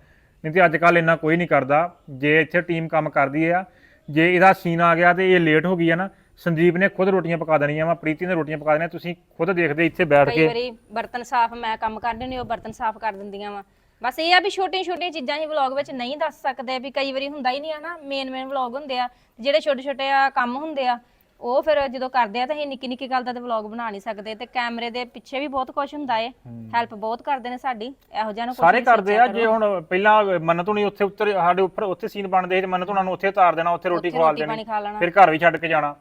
ਨਹੀਂ ਤੇ ਅੱਜ ਕੱਲ ਇੰਨਾ ਕੋਈ ਨਹੀਂ ਕਰਦਾ ਜੇ ਇੱਥੇ ਟੀਮ ਕੰਮ ਕਰਦੀ ਆ ਜੇ ਇਹਦਾ ਸੀਨ ਆ ਗਿਆ ਤੇ ਇਹ ਲੇਟ ਹੋ ਗਈ ਆ ਨਾ ਸੰਦੀਪ ਨੇ ਖੁਦ ਰੋਟੀਆਂ ਪਕਾ ਦੇਣੀਆਂ ਵਾ ਪ੍ਰੀਤੀ ਨੇ ਰੋਟੀਆਂ ਪਕਾ ਦੇਣੀਆਂ ਤੁਸੀਂ ਖੁਦ ਦੇਖਦੇ ਇੱਥੇ ਬੈਠ ਕਈ ਕੇ ਵਾਰੀ ਬਰਤਨ ਸਾਫ਼ ਮੈਂ ਕੰਮ ਕਰਦੀ ਹੁੰਦੀ ਉਹ ਬਰਤਨ ਸਾਫ਼ ਕਰ ਦਿੰਦੀਆਂ ਵਾ ਬਸ ਇਹ ਆ ਵੀ ਛੋਟੀਆਂ ਛੋਟੀਆਂ ਚੀਜ਼ਾਂ ਹੀ ਵਲੌਗ ਵਿੱਚ ਨਹੀਂ ਦੱਸ ਸਕਦੇ ਵੀ ਕਈ ਵਾਰੀ ਹੁੰਦਾ ਹੀ ਨਹੀਂ ਆ ਨਾ ਮੇਨ ਮੇਨ ਵਲੌਗ ਹੁੰਦੇ ਆ ਜਿਹੜੇ ਛੋਟੇ ਛੋਟੇ ਆ ਕੰਮ ਹੁੰਦੇ ਆ ਉਹ ਫਿਰ ਜਦੋਂ ਕਰਦੇ ਆ ਤਾਂ ਅਸੀਂ ਨਿੱਕੀ ਨਿੱਕੀ ਗੱਲ ਦਾ ਤੇ ਵਲੌਗ ਬਣਾ ਨਹੀਂ ਸਕਦੇ ਤੇ ਕੈਮਰੇ ਦੇ ਪਿੱਛੇ ਵੀ ਬਹੁਤ ਕੁਝ ਹੁੰਦਾ ਏ ਹੈਲਪ ਬਹੁਤ ਕਰਦੇ ਨੇ ਸਾਡੀ ਇਹੋ ਜਿਹਾ ਨੂੰ ਕੁਛ ਸਾਰੇ ਨਹੀਂ ਕਰਦੇ ਸੋਚਿਆ ਆ ਜੇ ਹੁਣ ਪਹਿਲਾਂ ਮੰਨਤ ਹੁਣੀ ਉੱਥੇ ਉੱਤਰ ਸਾਡੇ ਉੱਪਰ ਉੱਥੇ ਸੀਨ ਬਣਦੇ ਸੀ ਤੇ ਮੰਨਤ ਹੁਣਾਂ ਨੂੰ ਉੱਥੇ ਉਤਾਰ ਦੇਣਾ ਉੱਥੇ ਰੋਟੀ ਉੱਥੇ ਖਵਾ ਰੋਟੀ ਦੇਣੀ ਪਾਣੀ ਖਾ ਲੈਣਾ। ਫਿਰ ਘਰ ਵੀ ਛੱਡ ਕੇ ਜਾਣਾ।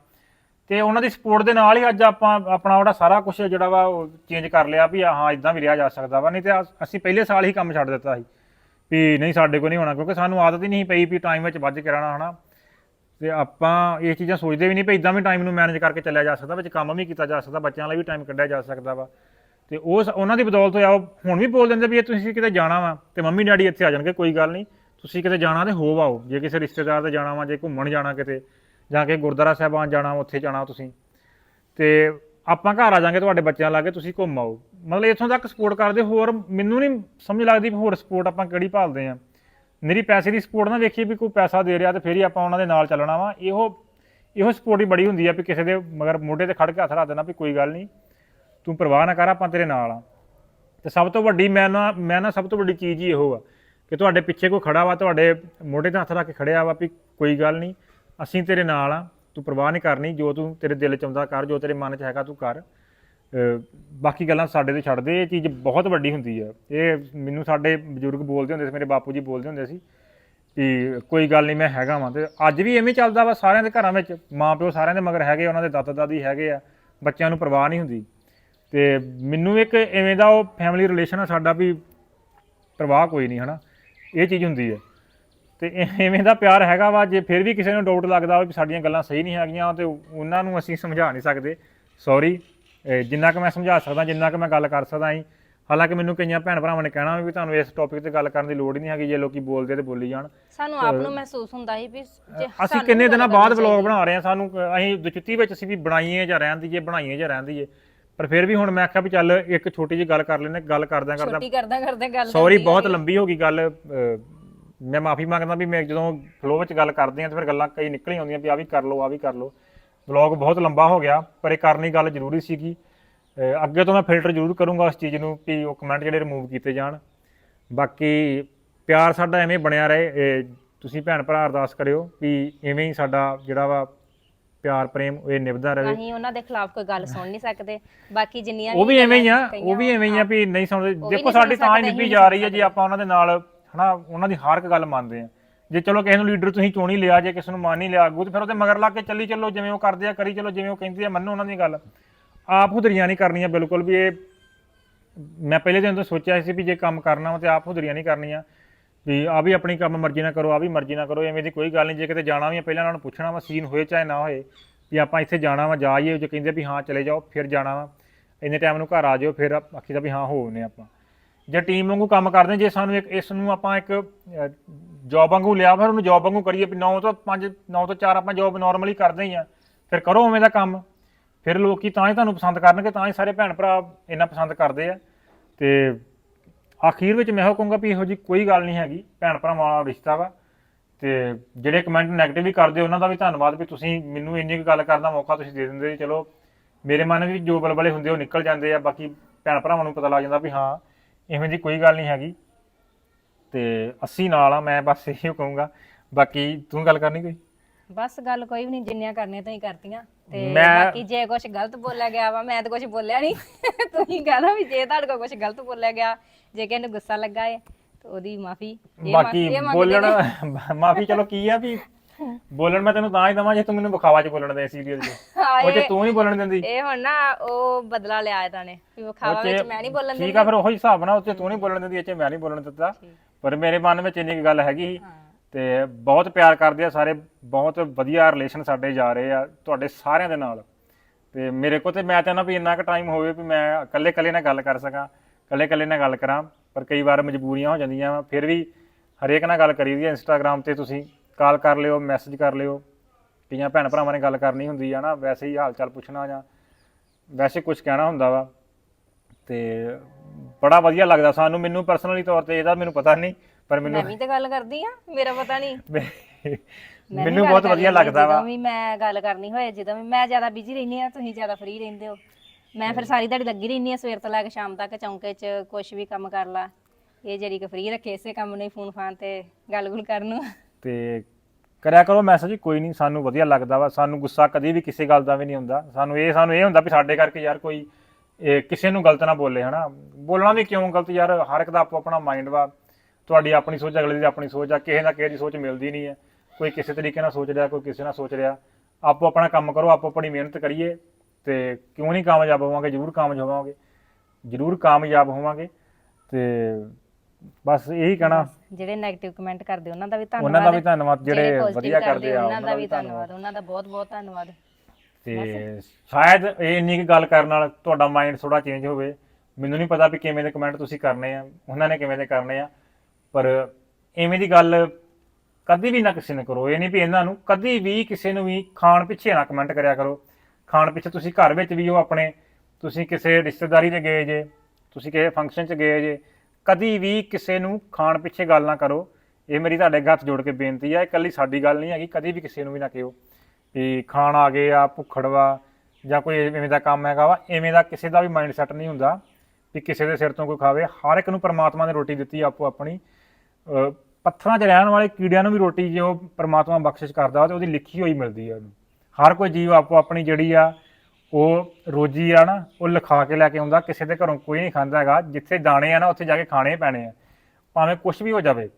ਤੇ ਉਹਨਾਂ ਦੀ ਸਪੋਰਟ ਦੇ ਨਾਲ ਹੀ ਅੱਜ ਆਪਾਂ ਆਪਣਾ ਉਹਦਾ ਸਾਰਾ ਕੁਝ ਜਿਹੜਾ ਵਾ ਉਹ ਚੇਂਜ ਕਰ ਲਿਆ ਵੀ ਹਾਂ ਇਦਾਂ ਵੀ ਰਿਹਾ ਜਾ ਸਕਦਾ ਵਾ, ਨਹੀਂ ਤੇ ਅਸੀਂ ਪਹਿਲੇ ਸਾਲ ਹੀ ਕੰਮ ਛੱਡ ਦਿੱਤਾ ਸੀ ਵੀ ਨਹੀਂ ਸਾਡੇ ਕੋਲ ਨਹੀਂ ਹੋਣਾ ਕਿਉਂਕਿ ਸਾਨੂੰ ਆਦਤ ਹੀ ਨਹੀਂ ਪਈ ਵੀ ਟਾਈਮ ਵਿੱਚ ਵੱਜ ਕੇ ਰਹਿਣਾ, ਹਨਾ। ਤੇ ਆਪਾਂ ਇਹ ਚੀਜ਼ਾਂ ਸੋਚਦੇ ਵੀ ਨਹੀਂ ਵੀ ਇਦਾਂ ਵੀ ਟਾਈਮ ਨੂੰ ਮੈਨੇਜ ਕਰਕੇ ਚੱਲਿਆ ਜਾ ਸਕਦਾ, ਵਿੱਚ ਕੰਮ ਵੀ ਕੀਤਾ ਜਾ ਸਕਦਾ, ਬੱਚਿਆਂ ਲਈ ਵੀ ਟਾਈਮ ਕੱਢਿਆ ਜਾ ਸਕਦਾ ਵਾ। ਤੇ ਉਹ ਸ- ਉਹਨਾਂ ਦੀ ਬਦੌਲਤ ਹੋਇਆ ਹੁਣ ਵੀ ਬੋਲ ਦਿੰਦੇ ਵੀ ਇਹ ਤੁਸੀਂ ਕਿਤੇ ਜਾਣਾ ਵਾ ਤੇ ਮੰਮੀ ਡੈਡੀ ਇੱਥੇ ਆ ਜਾਣਗੇ, ਕੋਈ ਗੱਲ ਨਹੀਂ। ਤੁਸੀਂ ਕਿਤੇ ਜਾਣਾ ਤੇ ਹੋ ਆਓ, ਜੇ ਕਿਸੇ ਰਿਸ਼ਤੇਦਾਰ ਦੇ ਜਾਣਾ ਵਾ, ਜੇ ਘੁੰਮਣ ਜਾਣਾ ਕਿਤੇ ਜਾਂ ਕਿ ਗੁਰਦੁਆਰਾ ਸਾਹਿਬਾਨ ਜਾਣਾ, ਉੱਥੇ ਜਾਣਾ ਤੁਸੀਂ। ਤੇ ਆਪਾਂ ਘਰ ਆ ਜਾਾਂਗੇ ਤੁਹਾਡੇ ਬੱਚਿਆਂ ਲਾਗੇ, ਤੁਸੀਂ ਘੁੰਮ ਆਓ। ਮਤਲਬ ਇੱਥੋਂ ਤੱਕ ਸਪੋਰਟ ਕਰਦੇ, ਹੋਰ ਮੈਨੂੰ ਨਹੀਂ ਸਮਝ ਲੱਗਦੀ ਵੀ ਹੋਰ ਸਪੋਰਟ ਆਪਾਂ ਕਿਹੜੀ ਭਾਲਦੇ ਆ। ਮੇਰੀ ਪੈਸੇ ਦੀ ਸਪੋਰਟ ਨਾ ਵੇਖੀ ਵੀ ਕੋਈ ਪੈਸਾ ਦੇ ਰਿਹਾ ਤੇ ਫਿਰ ਹੀ ਆਪਾਂ ਉਹਨਾਂ ਦੇ ਨਾਲ ਚੱਲਣਾ ਵਾ। ਇਹੋ ਇਹੋ ਸਪੋਰਟ ਹੀ ਬੜੀ ਹੁੰਦੀ ਆ ਵੀ ਕਿਸੇ ਦੇ ਮਗਰ ਮੋਢੇ ਤੇ ਖੜ ਕੇ ਹੱਥ ਰੱਖ ਦੇਣਾ ਵੀ ਕੋਈ ਗੱਲ ਨਹੀਂ ਤੂੰ ਪਰਵਾਹ ਨਾ ਕਰ, ਆਪਾਂ ਤੇਰੇ ਨਾਲ ਆ। ਤੇ ਸਭ ਤੋਂ ਵੱਡੀ ਮੈਂ ਨਾ ਮੈਂ ਨਾ ਸਭ ਤੋਂ ਵੱਡੀ ਚੀਜ਼ ਹੀ ਇਹੋ ਆ ਕਿ ਤੁਹਾਡੇ ਪਿੱਛੇ ਕੋਈ ਖੜਾ ਵਾ, ਤੁਹਾਡੇ ਮੋਢੇ ਤੇ ਹੱਥ ਰੱਖ ਕੇ ਖੜਿਆ ਵਾ ਵੀ ਕੋਈ ਗੱਲ ਨਹੀਂ ਅਸੀਂ ਤੇਰੇ ਨਾਲ ਆ, ਤੂੰ ਪਰਵਾਹ ਨਹੀਂ ਕਰਨੀ, ਜੋ ਤੂੰ ਤੇਰੇ ਦਿਲ ਚ ਆਉਂਦਾ ਕਰ, ਜੋ ਤੇਰੇ ਮਨ ਚ ਹੈਗਾ ਤੂੰ ਕਰ। ਅਹ ਬਾਕੀ ਗੱਲਾਂ ਸਾਡੇ ਤੇ ਛੱਡ ਦੇ, ਇਹ ਚੀਜ਼ ਬਹੁਤ ਵੱਡੀ ਹੁੰਦੀ ਆ। ਇਹ ਮੈਨੂੰ ਸਾਡੇ ਬਜ਼ੁਰਗ ਬੋਲਦੇ ਹੁੰਦੇ ਸੀ, ਮੇਰੇ ਬਾਪੂ ਜੀ ਬੋਲਦੇ ਹੁੰਦੇ ਸੀ ਕਿ ਕੋਈ ਗੱਲ ਨਹੀਂ, ਮੈਂ ਹੈਗਾ ਵਾਂ। ਤੇ ਅੱਜ ਵੀ ਐਵੇਂ ਚੱਲਦਾ ਵਾ ਸਾਰਿਆਂ ਦੇ ਘਰਾਂ ਵਿੱਚ ਮਾਂ ਪਿਓ ਸਾਰਿਆਂ ਦੇ ਮਗਰ ਹੈਗੇ, ਉਹਨਾਂ ਦੇ ਦਾਦਾ ਦਾਦੀ ਹੈਗੇ ਆ, ਬੱਚਿਆਂ ਨੂੰ ਪਰਵਾਹ ਨਹੀਂ ਹੁੰਦੀ। ਤੇ ਮੈਨੂੰ ਇੱਕ ਐਵੇਂ ਦਾ ਉਹ ਫੈਮਿਲੀ ਰਿਲੇਸ਼ਨ ਆ, ਸਾਡਾ ਵੀ ਪਰਵਾਹ ਕੋਈ ਨਹੀਂ, ਹਨਾ? ਇਹ ਚੀਜ਼ ਹੁੰਦੀ ਹੈ ਤੇ ਐਵੇਂ ਦਾ ਪਿਆਰ ਹੈਗਾ ਵਾ ਜੇ ਫਿਰ ਵੀ ਕਿਸੇ ਨੂੰ ਡਾਊਟ ਲੱਗਦਾ ਹੋਵੇ ਵੀ ਸਾਡੀਆਂ ਗੱਲਾਂ ਸਹੀ ਨਹੀਂ ਹੈਗੀਆਂ ਤੇ ਉਹਨਾਂ ਨੂੰ ਅਸੀਂ ਸਮਝਾ ਨਹੀਂ ਸਕਦੇ। ਸੌਰੀ ਜਿੰਨਾ ਕਿ ਮੈਂ ਸਮਝਾ ਸਕਦਾ ਜਿੰਨਾ ਕਿ ਮੈਂ ਗੱਲ ਕਰ ਸਕਦਾ ਹਾਂ ਹਾਲਾਂਕਿ ਮੈਨੂੰ ਕਈਆਂ ਭੈਣ ਭਰਾਵਾਂ ਨੇ ਕਹਿਣਾ ਵੀ ਤੁਹਾਨੂੰ ਇਸ ਟੌਪਿਕ ਤੇ ਗੱਲ ਕਰਨ ਦੀ ਲੋੜ ਹੀ ਨਹੀਂ ਹੈਗੀ ਜੇ ਲੋਕੀ ਬੋਲਦੇ ਤੇ ਬੋਲੀ ਜਾਣ। ਸਾਨੂੰ ਆਪ ਨੂੰ ਮਹਿਸੂਸ ਹੁੰਦਾ ਸੀ ਵੀ ਜੇ ਅਸੀਂ ਕਿੰਨੇ ਦਿਨਾਂ ਬਾਅਦ ਵਲੌਗ ਬਣਾ ਰਹੇ ਹਾਂ ਸਾਨੂੰ ਅਸੀਂ ਦੁਚਿੱਤੀ ਵਿੱਚ ਅਸੀਂ ਵੀ ਬਣਾਈਏ ਜਾਂ ਰਹਿਣ ਦੀਏ ਬਣਾਈਏ ਜਾਂ ਰਹਿਣ ਦੀਏ ਪਰ ਫਿਰ ਵੀ ਹੁਣ ਮੈਂ ਆਖਿਆ ਵੀ ਚੱਲ ਇੱਕ ਛੋਟੀ ਜਿਹੀ ਗੱਲ ਕਰ ਲੈਨੇ ਗੱਲ ਕਰਦਿਆਂ ਕਰਦਿਆਂ ਛੋਟੀ ਕਰਦਾ ਕਰਦੇ ਗੱਲ ਸੌਰੀ ਬਹੁਤ ਲੰਬੀ ਹੋ ਗਈ ਗੱਲ ਮੈਂ ਮਾਫੀ ਮੰਗਦਾ ਵੀ ਮੈਂ ਜਦੋਂ ਫਲੋ ਵਿੱਚ ਗੱਲ ਕਰਦੇ ਆ ਤੇ ਫਿਰ ਗੱਲਾਂ ਕਈ ਨਿਕਲ ਹੀ ਆਉਂਦੀਆਂ ਵੀ ਆ ਵੀ ਕਰ ਲਓ ਆ ਵੀ ਕਰ ਲਓ। ਵਲੌਗ ਬਹੁਤ ਲੰਬਾ ਹੋ ਗਿਆ ਪਰ ਇਹ ਕਰਨੀ ਗੱਲ ਜ਼ਰੂਰੀ ਸੀਗੀ। ਅੱਗੇ ਤੋਂ ਮੈਂ ਫਿਲਟਰ ਜ਼ਰੂਰ ਕਰੂੰਗਾ ਉਸ ਚੀਜ਼ ਨੂੰ ਕਿ ਉਹ ਕਮੈਂਟ ਜਿਹੜੇ ਰਿਮੂਵ ਕੀਤੇ ਜਾਣ। ਬਾਕੀ ਪਿਆਰ ਸਾਡਾ ਐਵੇਂ ਬਣਿਆ ਰਹੇ। ਤੁਸੀਂ ਭੈਣ ਭਰਾ ਅਰਦਾਸ ਕਰਿਓ ਕਿ ਐਵੇਂ ਹੀ ਸਾਡਾ ਜਿਹੜਾ ਵਾ ਪਿਆਰ ਪ੍ਰੇਮ ਇਹ ਨਿਭਦਾ ਰਹੇ। ਅਸੀਂ ਉਹਨਾਂ ਦੇ ਖਿਲਾਫ ਕੋਈ ਗੱਲ ਸੁਣ ਨਹੀਂ ਸਕਦੇ। ਬਾਕੀ ਜਿੰਨੀਆਂ ਉਹ ਵੀ ਐਵੇਂ ਹੀ ਆ ਉਹ ਵੀ ਐਵੇਂ ਹੀ ਆ ਵੀ ਨਹੀਂ ਸੁਣਦੇ। ਦੇਖੋ ਸਾਡੀ ਤਾਂ ਹੀ ਨਿਭੀ ਜਾ ਰਹੀ ਹੈ ਜੇ ਆਪਾਂ ਉਹਨਾਂ ਦੇ ਨਾਲ ਹਨਾ, ਉਹਨਾਂ ਦੀ ਹਰ ਇੱਕ ਗੱਲ ਮੰਨਦੇ ਆ। ਜੇ ਚਲੋ ਕਿਸੇ ਨੂੰ ਲੀਡਰ ਤੁਸੀਂ ਚੋਣ ਹੀ ਲਿਆ, ਜੇ ਕਿਸੇ ਨੂੰ ਮੰਨ ਹੀ ਲਿਆ ਅੱਗੂ, ਤੇ ਫਿਰ ਉਹਦੇ ਮਗਰ ਲੱਗ ਕੇ ਚੱਲੀ ਚੱਲੋ, ਜਿਵੇਂ ਉਹ ਕਰਦੇ ਆ, ਕਰੀ ਚਲੋ, ਜਿਵੇਂ ਉਹ ਕਹਿੰਦੇ ਆ, ਮੰਨੋ ਉਹਨਾਂ ਦੀ ਗੱਲ। ਆਪ ਹੁਦਰੀਆਂ ਨਹੀਂ ਕਰਨੀਆਂ ਬਿਲਕੁਲ ਵੀ ਇਹ, ਮੈਂ ਪਹਿਲੇ ਦਿਨ ਤੋਂ ਸੋਚਿਆ ਸੀ ਵੀ ਜੇ ਕੰਮ ਕਰਨਾ ਵਾ ਤੇ ਆਪ ਹੁਦਰੀਆਂ ਨਹੀਂ ਕਰਨੀਆਂ। ਵੀ ਆ ਵੀ ਆਪਣੀ ਕੰਮ ਮਰਜ਼ੀ ਨਾਲ ਕਰੋ, ਆ ਵੀ ਮਰਜ਼ੀ ਨਾਲ ਕਰੋ, ਐਵੇਂ ਦੀ ਕੋਈ ਗੱਲ ਨਹੀਂ, ਜੇ ਕਿਤੇ ਜਾਣਾ ਵੀ ਆ, ਪਹਿਲਾਂ ਉਹਨਾਂ ਨੂੰ ਪੁੱਛਣਾ ਵਾ ਸੀਨ ਹੋਏ ਚਾਹੇ ਨਾ ਹੋਏ, ਵੀ ਆਪਾਂ ਇੱਥੇ ਜਾਣਾ ਵਾ, ਜਾਈਏ ਜੇ ਕਹਿੰਦੇ ਵੀ ਹਾਂ ਚਲੇ ਜਾਓ, ਫਿਰ ਜਾਣਾ ਵਾ। ਇੰਨੇ ਟਾਈਮ ਨੂੰ ਘਰ ਆ ਜਾਓ ਫਿਰ ਆਖੀਦਾ ਵੀ ਹਾਂ ਹੋਣੇ ਆਪਾਂ। ਜੇ ਟੀਮ ਵਾਂਗੂ ਕੰਮ ਕਰਦੇ, ਜੇ ਸਾਨੂੰ ਇੱਕ, ਇਸ ਨੂੰ ਆਪਾਂ ਇੱਕ ਜੌਬ ਵਾਂਗੂ ਲਿਆ, ਫਿਰ ਉਹਨੂੰ ਜੌਬ ਵਾਂਗੂ ਕਰੀਏ, ਵੀ 9 ਤੋਂ 5 9 ਤੋਂ 4 ਆਪਾਂ ਜੌਬ ਨਾਰਮਲੀ ਕਰਦੇ ਹੀ ਆ, ਫਿਰ ਕਰੋ ਉਵੇਂ ਦਾ ਕੰਮ। ਫਿਰ ਲੋਕੀ ਤਾਂ ਹੀ ਤੁਹਾਨੂੰ ਪਸੰਦ ਕਰਨਗੇ, ਤਾਂ ਹੀ ਸਾਰੇ ਭੈਣ ਭਰਾ ਇੰਨਾ ਪਸੰਦ ਕਰਦੇ ਆ। ਤੇ ਆਖੀਰ ਵਿੱਚ ਮੈਂ ਇਹੋ ਕਹੂੰਗਾ ਵੀ ਇਹੋ ਜੀ ਕੋਈ ਗੱਲ ਨਹੀਂ ਹੈਗੀ ਭੈਣ ਭਰਾਵਾਂ ਵਾਲਾ ਰਿਸ਼ਤਾ ਵਾ। ਤੇ ਜਿਹੜੇ ਕਮੈਂਟ 네ਗੇਟਿਵ ਵੀ ਕਰਦੇ, ਉਹਨਾਂ ਦਾ ਵੀ ਧੰਨਵਾਦ ਵੀ ਤੁਸੀਂ ਮੈਨੂੰ ਇੰਨੀ ਕੁ ਗੱਲ ਕਰਨ ਦਾ ਮੌਕਾ ਤੁਸੀਂ ਦੇ ਦਿੰਦੇ। ਜੀ ਚਲੋ, ਮੇਰੇ ਮਨ ਵਿੱਚ ਜੋ ਬਲਬਲੇ ਹੁੰਦੇ, ਉਹ ਨਿਕਲ ਜਾਂਦੇ ਆ, ਬਾਕੀ ਭੈਣ ਭਰਾਵਾਂ ਨੂੰ ਪਤਾ ਲੱਗ ਜਾਂਦਾ ਵੀ ਹਾਂ ਇਵੇਂ ਦੀ ਕੋਈ ਗੱਲ ਨਹੀਂ ਹੈਗੀ। ਤੇ 80 ਨਾਲ ਆ ਮੈਂ ਬਸ ਇਹੀ ਕਹੂੰਗਾ ਬਾਕੀ ਤੂੰ ਗੱਲ ਕਰਨੀ ਕੋਈ? ਬਸ ਗੱਲ ਕੋਈ ਵੀ ਨਹੀਂ ਜਿੰਨੀਆਂ ਕਰਨੀਆਂ ਤੁਸੀਂ ਕਰਤੀਆਂ। ਤੇ ਮੈਂ- ਬਾਕੀ ਜੇ ਕੁਝ ਗਲਤ ਬੋਲਿਆ ਗਿਆ ਵਾ ਮੈਂ ਤਾਂ ਕੁਝ ਬੋਲਿਆ ਨਹੀਂ। ਤੁਸੀਂ ਕਹਦਾ ਵੀ ਜੇ ਤੁਹਾਡੇ ਕੋਲ ਕੁਝ ਗਲਤ ਬੋਲਿਆ ਗਿਆ ਜੇ ਕਿਸੇ ਨੂੰ ਗੁੱਸਾ ਲੱਗਾ ਹੈ ਤਾਂ ਉਹਦੀ ਮਾਫੀ। ਬਾਕੀ ਬੋਲਣ ਮਾਫੀ ਚਲੋ ਕੀ ਆ ਵੀ ਬੋਲਣ ਮੈਂ ਤੈਨੂੰ ਤਾਂ ਹੀ ਦਵਾਂ ਜੇ ਤੂੰ ਮੈਨੂੰ ਵਿਖਾਵਾ ਚ ਬੋਲਣ ਦੇ ਸੀਰੀਅਲ 'ਚ। ਉਹ ਚ ਤੂੰ ਨਹੀਂ ਬੋਲਣ ਦਿੰਦੀ। ਇਹ ਹੁਣ ਨਾ ਉਹ ਬਦਲਾ ਲਿਆ ਇਹਨਾਂ ਨੇ ਵੀ ਵਿਖਾਵਾ ਵਿੱਚ ਮੈਂ ਨਹੀਂ ਬੋਲਣ ਠੀਕ ਆ ਫਿਰ ਉਹੀ ਹਿਸਾਬ ਨਾਲ ਉੱਤੇ ਤੂੰ ਨਹੀਂ ਬੋਲਣ ਦਿੰਦੀ ਚ ਮੈਂ ਨਹੀਂ ਬੋਲਣ ਦਿੱਤਾ। ਪਰ ਮੇਰੇ ਮਨ ਵਿੱਚ ਇੰਨੀ ਗੱਲ ਹੈਗੀ ਸੀ ਤੇ ਬਹੁਤ ਪਿਆਰ ਕਰਦੇ ਆ ਸਾਰੇ ਬਹੁਤ ਵਧੀਆ ਰਿਲੇਸ਼ਨ ਸਾਡੇ ਜਾ ਰਹੇ ਆ ਤੁਹਾਡੇ ਸਾਰਿਆਂ ਦੇ ਨਾਲ। ਤੇ ਮੇਰੇ ਕੋਲ ਤੇ ਮੈਂ ਚਾਹੁੰਦਾ ਵੀ ਇੰਨਾ ਕੁ ਟਾਈਮ ਹੋਵੇ ਵੀ ਮੈਂ ਇਕੱਲੇ ਇਕੱਲੇ ਨਾਲ ਗੱਲ ਕਰ ਸਕਾਂ ਇਕੱਲੇ ਇਕੱਲੇ ਨਾਲ ਗੱਲ ਕਰਾਂ ਪਰ ਕਈ ਵਾਰ ਮਜਬੂਰੀਆਂ ਹੋ ਜਾਂਦੀਆਂ ਵਾ। ਫਿਰ ਵੀ ਹਰੇਕ ਨਾਲ ਗੱਲ ਕਰੀਦੀ ਹੈ ਇੰਸਟਾਗ੍ਰam ਤੇ ਤੁਸੀਂ। ਕਾਲ ਕਰ ਲਿਓ ਮੈਸੇਜ ਕਰ ਲਿਓ। ਕਈਆਂ ਭੈਣ ਭਰਾਵਾਂ ਨੇ ਗੱਲ ਕਰਨੀ ਹੁੰਦੀ ਆ ਨਾ ਵੈਸੇ ਹੀ ਹਾਲ ਚਾਲ ਪੁੱਛਣਾ ਜਾਂ ਵੈਸੇ ਕੁਝ ਕਹਿਣਾ ਹੁੰਦਾ ਵਾ। ਤੇ ਬੜਾ ਵਧੀਆ ਲੱਗਦਾ ਸਾਨੂੰ ਮੈਨੂੰ ਪਰਸਨਲੀ ਤੌਰ ਤੇ ਇਹਦਾ ਮੈਨੂੰ ਪਤਾ ਨਹੀਂ ਪਰ ਮੈਨੂੰ ਮੈਂ ਵੀ ਤਾਂ ਗੱਲ ਕਰਦੀ ਆ ਮੇਰਾ ਪਤਾ ਨਹੀਂ। ਮੈਂ ਵੀ ਮੈਨੂੰ ਗੱਲ ਬਹੁਤ ਵਧੀਆ ਲੱਗਦਾ ਵਾ ਜਦੋਂ ਵੀ। ਮੈਂ ਗੱਲ ਕਰਨੀ ਹੋਏ ਜਦੋਂ ਵੀ ਮੈਂ ਜ਼ਿਆਦਾ ਬਿਜ਼ੀ ਰਹਿੰਦੀ ਆ ਤੁਸੀਂ ਜ਼ਿਆਦਾ ਫ੍ਰੀ ਰਹਿੰਦੇ ਹੋ। ਮੈਂ ਫਿਰ ਸਾਰੀ ਦਿਹਾੜੀ ਲੱਗੀ ਰਹਿੰਦੀ ਆ ਸਵੇਰ ਤੋਂ ਲੈ ਕੇ ਸ਼ਾਮ ਤੱਕ ਚੌਂਕੇ 'ਚ ਕੁਝ ਵੀ ਕੰਮ ਕਰ ਲਾ। ਇਹ ਜਿਹੜੀ ਕਿ ਫ੍ਰੀ ਰੱਖੇ ਇਸੇ ਕੰਮ ਨੇ ਫੋਨ ਫਾਨ ਤੇ ਗੱਲ-ਗੁਲ ਕਰਨ ਨੂੰ। ਤੇ ਕਰਿਆ ਕਰੋ ਮੈਸੇਜ ਕੋਈ ਨਹੀਂ ਸਾਨੂੰ ਵਧੀਆ ਲੱਗਦਾ ਵਾ, ਸਾਨੂੰ ਗੁੱਸਾ ਕਦੀ ਵੀ ਕਿਸੇ ਗੱਲ ਦਾ ਵੀ ਨਹੀਂ ਹੁੰਦਾ। ਸਾਨੂੰ ਇਹ ਸਾਨੂੰ ਇਹ ਹੁੰਦਾ ਵੀ ਸਾਡੇ ਕਰਕੇ ਯਾਰ ਕੋਈ, ਇਹ ਕਿਸੇ ਨੂੰ ਗਲਤ ਨਾ ਬੋਲੇ, ਹਨਾ। ਬੋਲਣਾ ਵੀ ਕਿਉਂ ਗਲਤ ਯਾਰ? ਹਰ ਇੱਕ ਦਾ ਆਪੋ ਆਪਣਾ ਮਾਈਂਡ ਵਾ। ਤੁਹਾਡੀ ਆਪਣੀ ਸੋਚ, ਅਗਲੇ ਦੀ ਆਪਣੀ ਸੋਚ ਆ, ਕਿਸੇ ਨਾ ਕਿਸੇ ਦੀ ਸੋਚ ਮਿਲਦੀ ਨਹੀਂ ਹੈ ਕੋਈ ਕਿਸੇ ਤਰੀਕੇ ਨਾਲ ਸੋਚ ਰਿਹਾ, ਕੋਈ ਕਿਸੇ ਨਾਲ ਸੋਚ ਰਿਹਾ। ਆਪੋ ਆਪਣਾ ਕੰਮ ਕਰੋ, ਆਪੋ ਆਪਣੀ ਮਿਹਨਤ ਕਰੀਏ ਤੇ ਕਿਉਂ ਨਹੀਂ ਕਾਮਯਾਬ ਹੋਵਾਂਗੇ? ਜ਼ਰੂਰ ਕਾਮਯਾਬ ਹੋਵਾਂਗੇ। ਜ਼ਰੂਰ ਕਾਮਯਾਬ ਹੋਵਾਂਗੇ ਤੇ ਬਸ ਇਹੀ ਕਹਿਣਾ। ਜਿਹੜੇ 네ਗੇਟਿਵ ਕਮੈਂਟ ਕਰਦੇ ਉਹਨਾਂ ਦਾ ਵੀ ਧੰਨਵਾਦ। ਉਹਨਾਂ ਦਾ ਵੀ ਧੰਨਵਾਦ ਜਿਹੜੇ positive ਵਧੀਆ ਕਰਦੇ ਆ ਉਹਨਾਂ ਦਾ ਵੀ ਧੰਨਵਾਦ। ਉਹਨਾਂ ਦਾ ਬਹੁਤ-ਬਹੁਤ ਧੰਨਵਾਦ। ਤੇ ਸ਼ਾਇਦ ਇਹ ਇੰਨੀ ਕੁ ਗੱਲ ਕਰਨ ਨਾਲ ਤੁਹਾਡਾ ਮਾਈਂਡ ਥੋੜਾ ਚੇਂਜ ਹੋਵੇ। ਮੈਨੂੰ ਨਹੀਂ ਪਤਾ ਵੀ ਕਿਵੇਂ ਦੇ ਕਮੈਂਟ ਤੁਸੀਂ ਕਰਨੇ ਆ ਉਹਨਾਂ ਨੇ ਕਿਵੇਂ ਦੇ ਕਰਨੇ ਆ। ਪਰ ਐਵੇਂ ਦੀ ਗੱਲ ਕਦੀ ਵੀ ਨਾ ਕਿਸੇ ਨੇ ਕਰੋ। ਇਹ ਨਹੀਂ ਵੀ ਇਹਨਾਂ ਨੂੰ ਕਦੀ ਵੀ ਕਿਸੇ ਨੂੰ ਵੀ ਖਾਣ ਪਿੱਛੇ ਨਾ ਕਮੈਂਟ ਕਰਿਆ ਕਰੋ। ਖਾਣ ਪਿੱਛੇ ਤੁਸੀਂ ਘਰ ਵਿੱਚ ਵੀ ਉਹ ਆਪਣੇ ਤੁਸੀਂ ਕਿਸੇ ਰਿਸ਼ਤੇਦਾਰੀ ਤੇ ਗਏ ਜੇ ਤੁਸੀਂ ਕਿਸੇ ਫੰਕਸ਼ਨ 'ਚ ਗਏ ਜੇ ਕਦੀ ਵੀ ਕਿਸੇ ਨੂੰ ਖਾਣ ਪਿੱਛੇ ਗੱਲ ਨਾ ਕਰੋ। ਇਹ ਮੇਰੀ ਤੁਹਾਡੇ ਅੱਗੇ ਹੱਥ ਜੋੜ ਕੇ ਬੇਨਤੀ ਹੈ ਇਹ ਇਕੱਲੀ ਸਾਡੀ ਗੱਲ ਨਹੀਂ ਹੈਗੀ, ਕਦੀ ਵੀ ਕਿਸੇ ਨੂੰ ਵੀ ਨਾ ਕਿਹੋ। ਵੀ ਖਾਣ ਆ ਗਏ ਆ ਭੁੱਖੜਵਾ ਜਾਂ ਕੋਈ ਐਵੇਂ ਦਾ ਕੰਮ ਹੈਗਾ ਵਾ, ਐਵੇਂ ਦਾ ਕਿਸੇ ਦਾ ਵੀ ਮਾਈਂਡ ਸੈਟ ਨਹੀਂ ਹੁੰਦਾ ਵੀ ਕਿਸੇ ਦੇ ਸਿਰ ਤੋਂ ਕੋਈ ਖਾਵੇ। ਹਰ ਇੱਕ ਨੂੰ ਪਰਮਾਤਮਾ ਨੇ ਰੋਟੀ ਦਿੱਤੀ ਆਪੋ ਆਪਣੀ। ਪੱਥਰਾਂ 'ਚ ਰਹਿਣ ਵਾਲੇ ਕੀੜਿਆਂ ਨੂੰ ਵੀ ਰੋਟੀ ਜੋ ਪਰਮਾਤਮਾ ਬਖਸ਼ਿਸ਼ ਕਰਦਾ ਵਾ ਤੇ ਉਹਦੀ ਲਿਖੀ ਹੋਈ ਮਿਲਦੀ ਆ ਉਹਨੂੰ। ਹਰ ਕੋਈ ਜੀਵ ਆਪੋ ਆਪਣੀ ਜਿਹੜੀ ਆ ਉਹ ਰੋਜੀ ਆ ਨਾ, ਉਹ ਲਿਖਾ ਕੇ ਲੈ ਕੇ ਆਉਂਦਾ, ਕਿਸੇ ਦੇ ਘਰੋਂ ਕੋਈ ਨਹੀਂ ਖਾਂਦਾ ਹੈਗਾ, ਜਿੱਥੇ ਜਾਣੇ ਆ ਨਾ, ਉੱਥੇ ਜਾ ਕੇ ਖਾਣੇ ਪੈਣੇ ਆ। ਭਾਵੇਂ ਕੁਝ ਵੀ ਹੋ ਜਾਵੇ।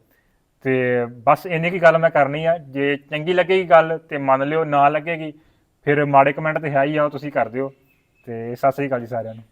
ਤੇ ਬਸ ਇੰਨੀ ਕੀ ਗੱਲ ਮੈਂ ਕਰਨੀ ਆ, ਜੇ ਚੰਗੀ ਲੱਗੇਗੀ ਗੱਲ ਤੇ ਮੰਨ ਲਿਓ ਨਾ ਲੱਗੇਗੀ, ਫਿਰ ਮਾੜੇ ਕਮੈਂਟ ਤੇ ਹੈ ਹੀ ਆ, ਉਹ ਤੁਸੀਂ ਕਰ ਦਿਓ। ਤੇ ਸਤਿ ਸ੍ਰੀ ਅਕਾਲ ਜੀ ਸਾਰਿਆਂ ਨੂੰ।